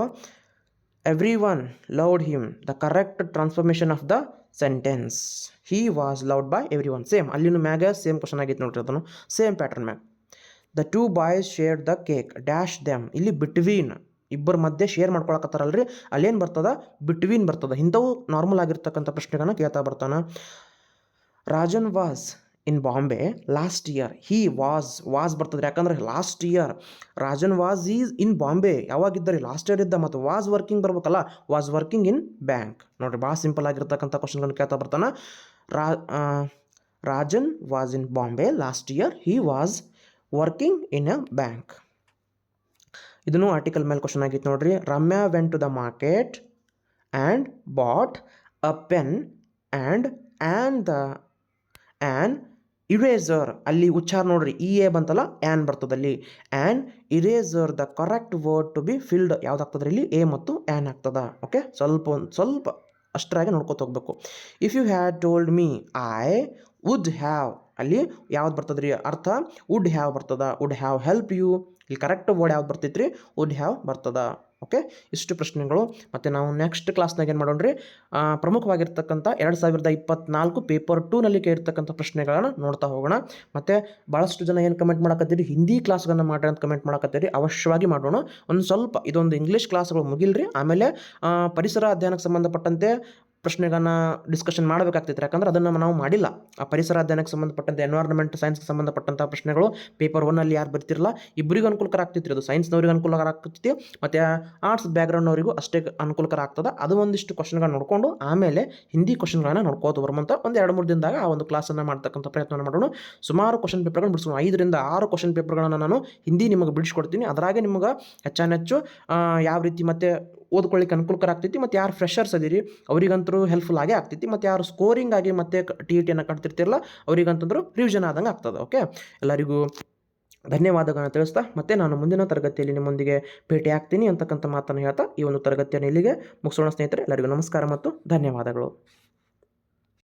Speaker 1: Everyone loved him the correct transformation of the sentence he was loved by everyone same ಅಲ್ಲಿನೂ ಮ್ಯಾಗ ಸೇಮ್ ಕ್ವಶನ್ ಆಗೈತೆ ನೋಡ್ರಿ ಅದನ್ನು. ಸೇಮ್ ಪ್ಯಾಟರ್ನ್ ಮ್ಯಾಗ. The two boys share the cake dash them ಇಲ್ಲಿ ಬಿಟ್ವೀನ್ ಇಬ್ಬರ ಮಧ್ಯೆ ಶೇರ್ ಮಾಡ್ಕೊಳಕತ್ತಾರಲ್ರಿ. ಅಲ್ಲೇನು ಬರ್ತದ? ಬಿಟ್ವೀನ್ ಬರ್ತದ. ಇಂಥವು ನಾರ್ಮಲ್ ಆಗಿರ್ತಕ್ಕಂಥ ಪ್ರಶ್ನೆಗಳನ್ನ ಕೇಳ್ತಾ ಬರ್ತಾನೆ. Rajan was in Bombay last year. He was was ಬರ್ತದೆ. ಯಾಕಂದ್ರೆ last year Rajan was is in Bombay. ಯಾವಾಗಿದ್ದರೆ last year ಇದ್ದ ಮತ್ತು ವಾಸ್ ವರ್ಕಿಂಗ್ ಬರ್ಬೇಕಲ್ಲ, ವಾಸ್ ವರ್ಕಿಂಗ್ ಇನ್ ಬ್ಯಾಂಕ್. ನೋಡಿರಿ ಭಾಳ ಸಿಂಪಲ್ ಆಗಿರ್ತಕ್ಕಂಥ ಕ್ವಶನ್ಗಳನ್ನು ಕೇಳ್ತಾ ಬರ್ತಾನೆ. ರಾ Rajan was in Bombay last year, he was working in a bank. ಇದನ್ನು ಆರ್ಟಿಕಲ್ ಮೇಲೆ ಕ್ವಶನ್ ಆಗಿತ್ತು ನೋಡ್ರಿ. Ramya went to the market and bought a pen and and the an eraser ಅಲ್ಲಿ ಉಚ್ಚಾರ ನೋಡ್ರಿ ಇ ಎ ಬಂತಲ್ಲ an ಬರ್ತದಲ್ಲಿ an eraser the correct word to be filled ಯಾವ್ದಾಗ್ತದ್ರಿ ಇಲ್ಲಿ? A ಮತ್ತು ಆ್ಯನ್ ಆಗ್ತದ. ಓಕೆ ಸ್ವಲ್ಪ ಒಂದು, ಸ್ವಲ್ಪ ಅಷ್ಟರಾಗೆ ನೋಡ್ಕೊತ ಹೋಗ್ಬೇಕು. If you had told me I would have ಅಲ್ಲಿ ಯಾವ್ದು ಬರ್ತದ್ರಿ? ಅರ್ಥ ವುಡ್ ಹ್ಯಾವ್ ಬರ್ತದ. ವುಡ್ ಹ್ಯಾವ್ ಹೆಲ್ಪ್ ಯು ಇಲ್ಲಿ ಕರೆಕ್ಟ್ ವರ್ಡ್ ಯಾವ್ದು ಬರ್ತೈತ್ರಿ? ವುಡ್ ಹ್ಯಾವ್ ಬರ್ತದ. ಓಕೆ ಇಷ್ಟು ಪ್ರಶ್ನೆಗಳು. ಮತ್ತು ನಾವು ನೆಕ್ಸ್ಟ್ ಕ್ಲಾಸ್ನಾಗ ಏನು ಮಾಡೋಣ ರೀ ಪ್ರಮುಖವಾಗಿರ್ತಕ್ಕಂಥ ಎರಡು ಸಾವಿರದ ಇಪ್ಪತ್ನಾಲ್ಕು ಪೇಪರ್ ಟೂನಲ್ಲಿ ಕೇಳಿರ್ತಕ್ಕಂಥ ಪ್ರಶ್ನೆಗಳನ್ನು ನೋಡ್ತಾ ಹೋಗೋಣ. ಮತ್ತು ಭಾಳಷ್ಟು ಜನ ಏನು ಕಮೆಂಟ್ ಮಾಡಕತ್ತೀರಿ? ಹಿಂದಿ ಕ್ಲಾಸ್ಗಳನ್ನು ಮಾಡ್ರಿ ಅಂತ ಕಮೆಂಟ್ ಮಾಡಕತ್ತೀರಿ. ಅವಶ್ಯವಾಗಿ ಮಾಡೋಣ. ಒಂದು ಸ್ವಲ್ಪ ಇದೊಂದು ಇಂಗ್ಲೀಷ್ ಕ್ಲಾಸ್ಗಳು ಮುಗಿಲ್ರಿ. ಆಮೇಲೆ ಪರಿಸರ ಅಧ್ಯಯನಕ್ಕೆ ಸಂಬಂಧಪಟ್ಟಂತೆ ಪ್ರಶ್ನೆಗಳನ್ನ ಡಿಸ್ಕಷನ್ ಮಾಡಬೇಕಾಗ್ತಿತ್ತು ಯಾಕಂದ್ರೆ ಅದನ್ನು ನಾವು ಮಾಡಿಲ್ಲ. ಆ ಪರಿಸರ ಅಧ್ಯಯನಕ್ಕೆ ಸಂಬಂಧಪಟ್ಟಂತೆ ಎನ್ವೈರ್ನ್ಮೆಂಟ್ ಸೈನ್ಸ್ಗೆ ಸಂಬಂಧಪಟ್ಟಂಥ ಪ್ರಶ್ನೆಗಳು ಪೇಪರ್ ಒನ್ನಲ್ಲಿ ಯಾರು ಬರ್ತಿರಲ್ಲ ಇಬ್ಬರಿಗೂ ಅನುಕೂಲಕರ ಆಗ್ತಿತ್ತು ಅದು. ಸೈನ್ಸ್ನವ್ರಿಗೆ ಅನುಕೂಲಕರ ಆಗ್ತಿತ್ತು ಮತ್ತು ಆರ್ಟ್ಸ್ ಬ್ಯಾಕ್ಗ್ರೌಂಡ್ನವರಿಗೂ ಅಷ್ಟೇ ಅನುಕೂಲಕರ ಆಗ್ತದೆ. ಅದು ಒಂದಿಷ್ಟು ಕ್ವಶನ್ಗಳನ್ನ ನೋಡಿಕೊಂಡು, ಆಮೇಲೆ ಹಿಂದಿ ಕ್ವಶನ್ಗಳನ್ನ ನೋಡ್ಕೋತ ಬರುವಂಥ ಒಂದು ಎರಡು ಮೂರು ದಿನದಾಗ ಆ ಒಂದು ಕ್ಲಾಸನ್ನು ಮಾಡ್ತಕ್ಕಂಥ ಪ್ರಯತ್ನ ಮಾಡೋಣ. ಸುಮಾರು ಕ್ವಶನ್ ಪೇಪರ್ಗಳನ್ನ ಬಿಡಿಸೋಣ. ಐದರಿಂದ ಆರು ಕ್ವಶನ್ ಪೇಪರ್ಗಳನ್ನು ನಾನು ಹಿಂದಿ ನಿಮಗೆ ಬಿಡಿಸ್ಕೊಡ್ತೀನಿ. ಅದರಾಗೆ ನಿಮಗೆ ಹೆಚ್ಚಾನೆಚ್ಚು ಯಾವ ರೀತಿ ಮತ್ತೆ ಓದ್ಕೊಳ್ಳಿಕ್ಕೆ ಅನುಕೂಲಕರ ಆಗ್ತೈತಿ ಮತ್ತು ಯಾರು ಫ್ರೆಷರ್ಸ್ ಅದೀರಿ ಅವರಿಗಂತರೂ ಹೆಲ್ಪ್ಫುಲ್ ಆಗೇ ಆಗ್ತೈತಿ, ಮತ್ತು ಯಾರು ಸ್ಕೋರಿಂಗ್ ಆಗಿ ಮತ್ತೆ ಟಿ ಇ ಟಿಯನ್ನು ಕಟ್ತಿರ್ತಿರಲ್ಲ ಅವರಿಗಂತಂದ್ರು ರಿವಿಷನ್ ಆದಂಗೆ ಆಗ್ತದೆ ಓಕೆ ಎಲ್ಲರಿಗೂ ಧನ್ಯವಾದಗಳನ್ನ ತಿಳಿಸ್ತಾ, ಮತ್ತೆ ನಾನು ಮುಂದಿನ ತರಗತಿಯಲ್ಲಿ ನಿಮ್ಮೊಂದಿಗೆ ಭೇಟಿ ಆಗ್ತೀನಿ ಅಂತಕ್ಕಂಥ ಮಾತನ್ನು ಹೇಳ್ತಾ, ಈ ಒಂದು ತರಗತಿಯನ್ನು ಇಲ್ಲಿಗೆ ಮುಗಿಸೋಣ ಸ್ನೇಹಿತರೆ, ಎಲ್ಲರಿಗೂ ನಮಸ್ಕಾರ ಮತ್ತು ಧನ್ಯವಾದಗಳು.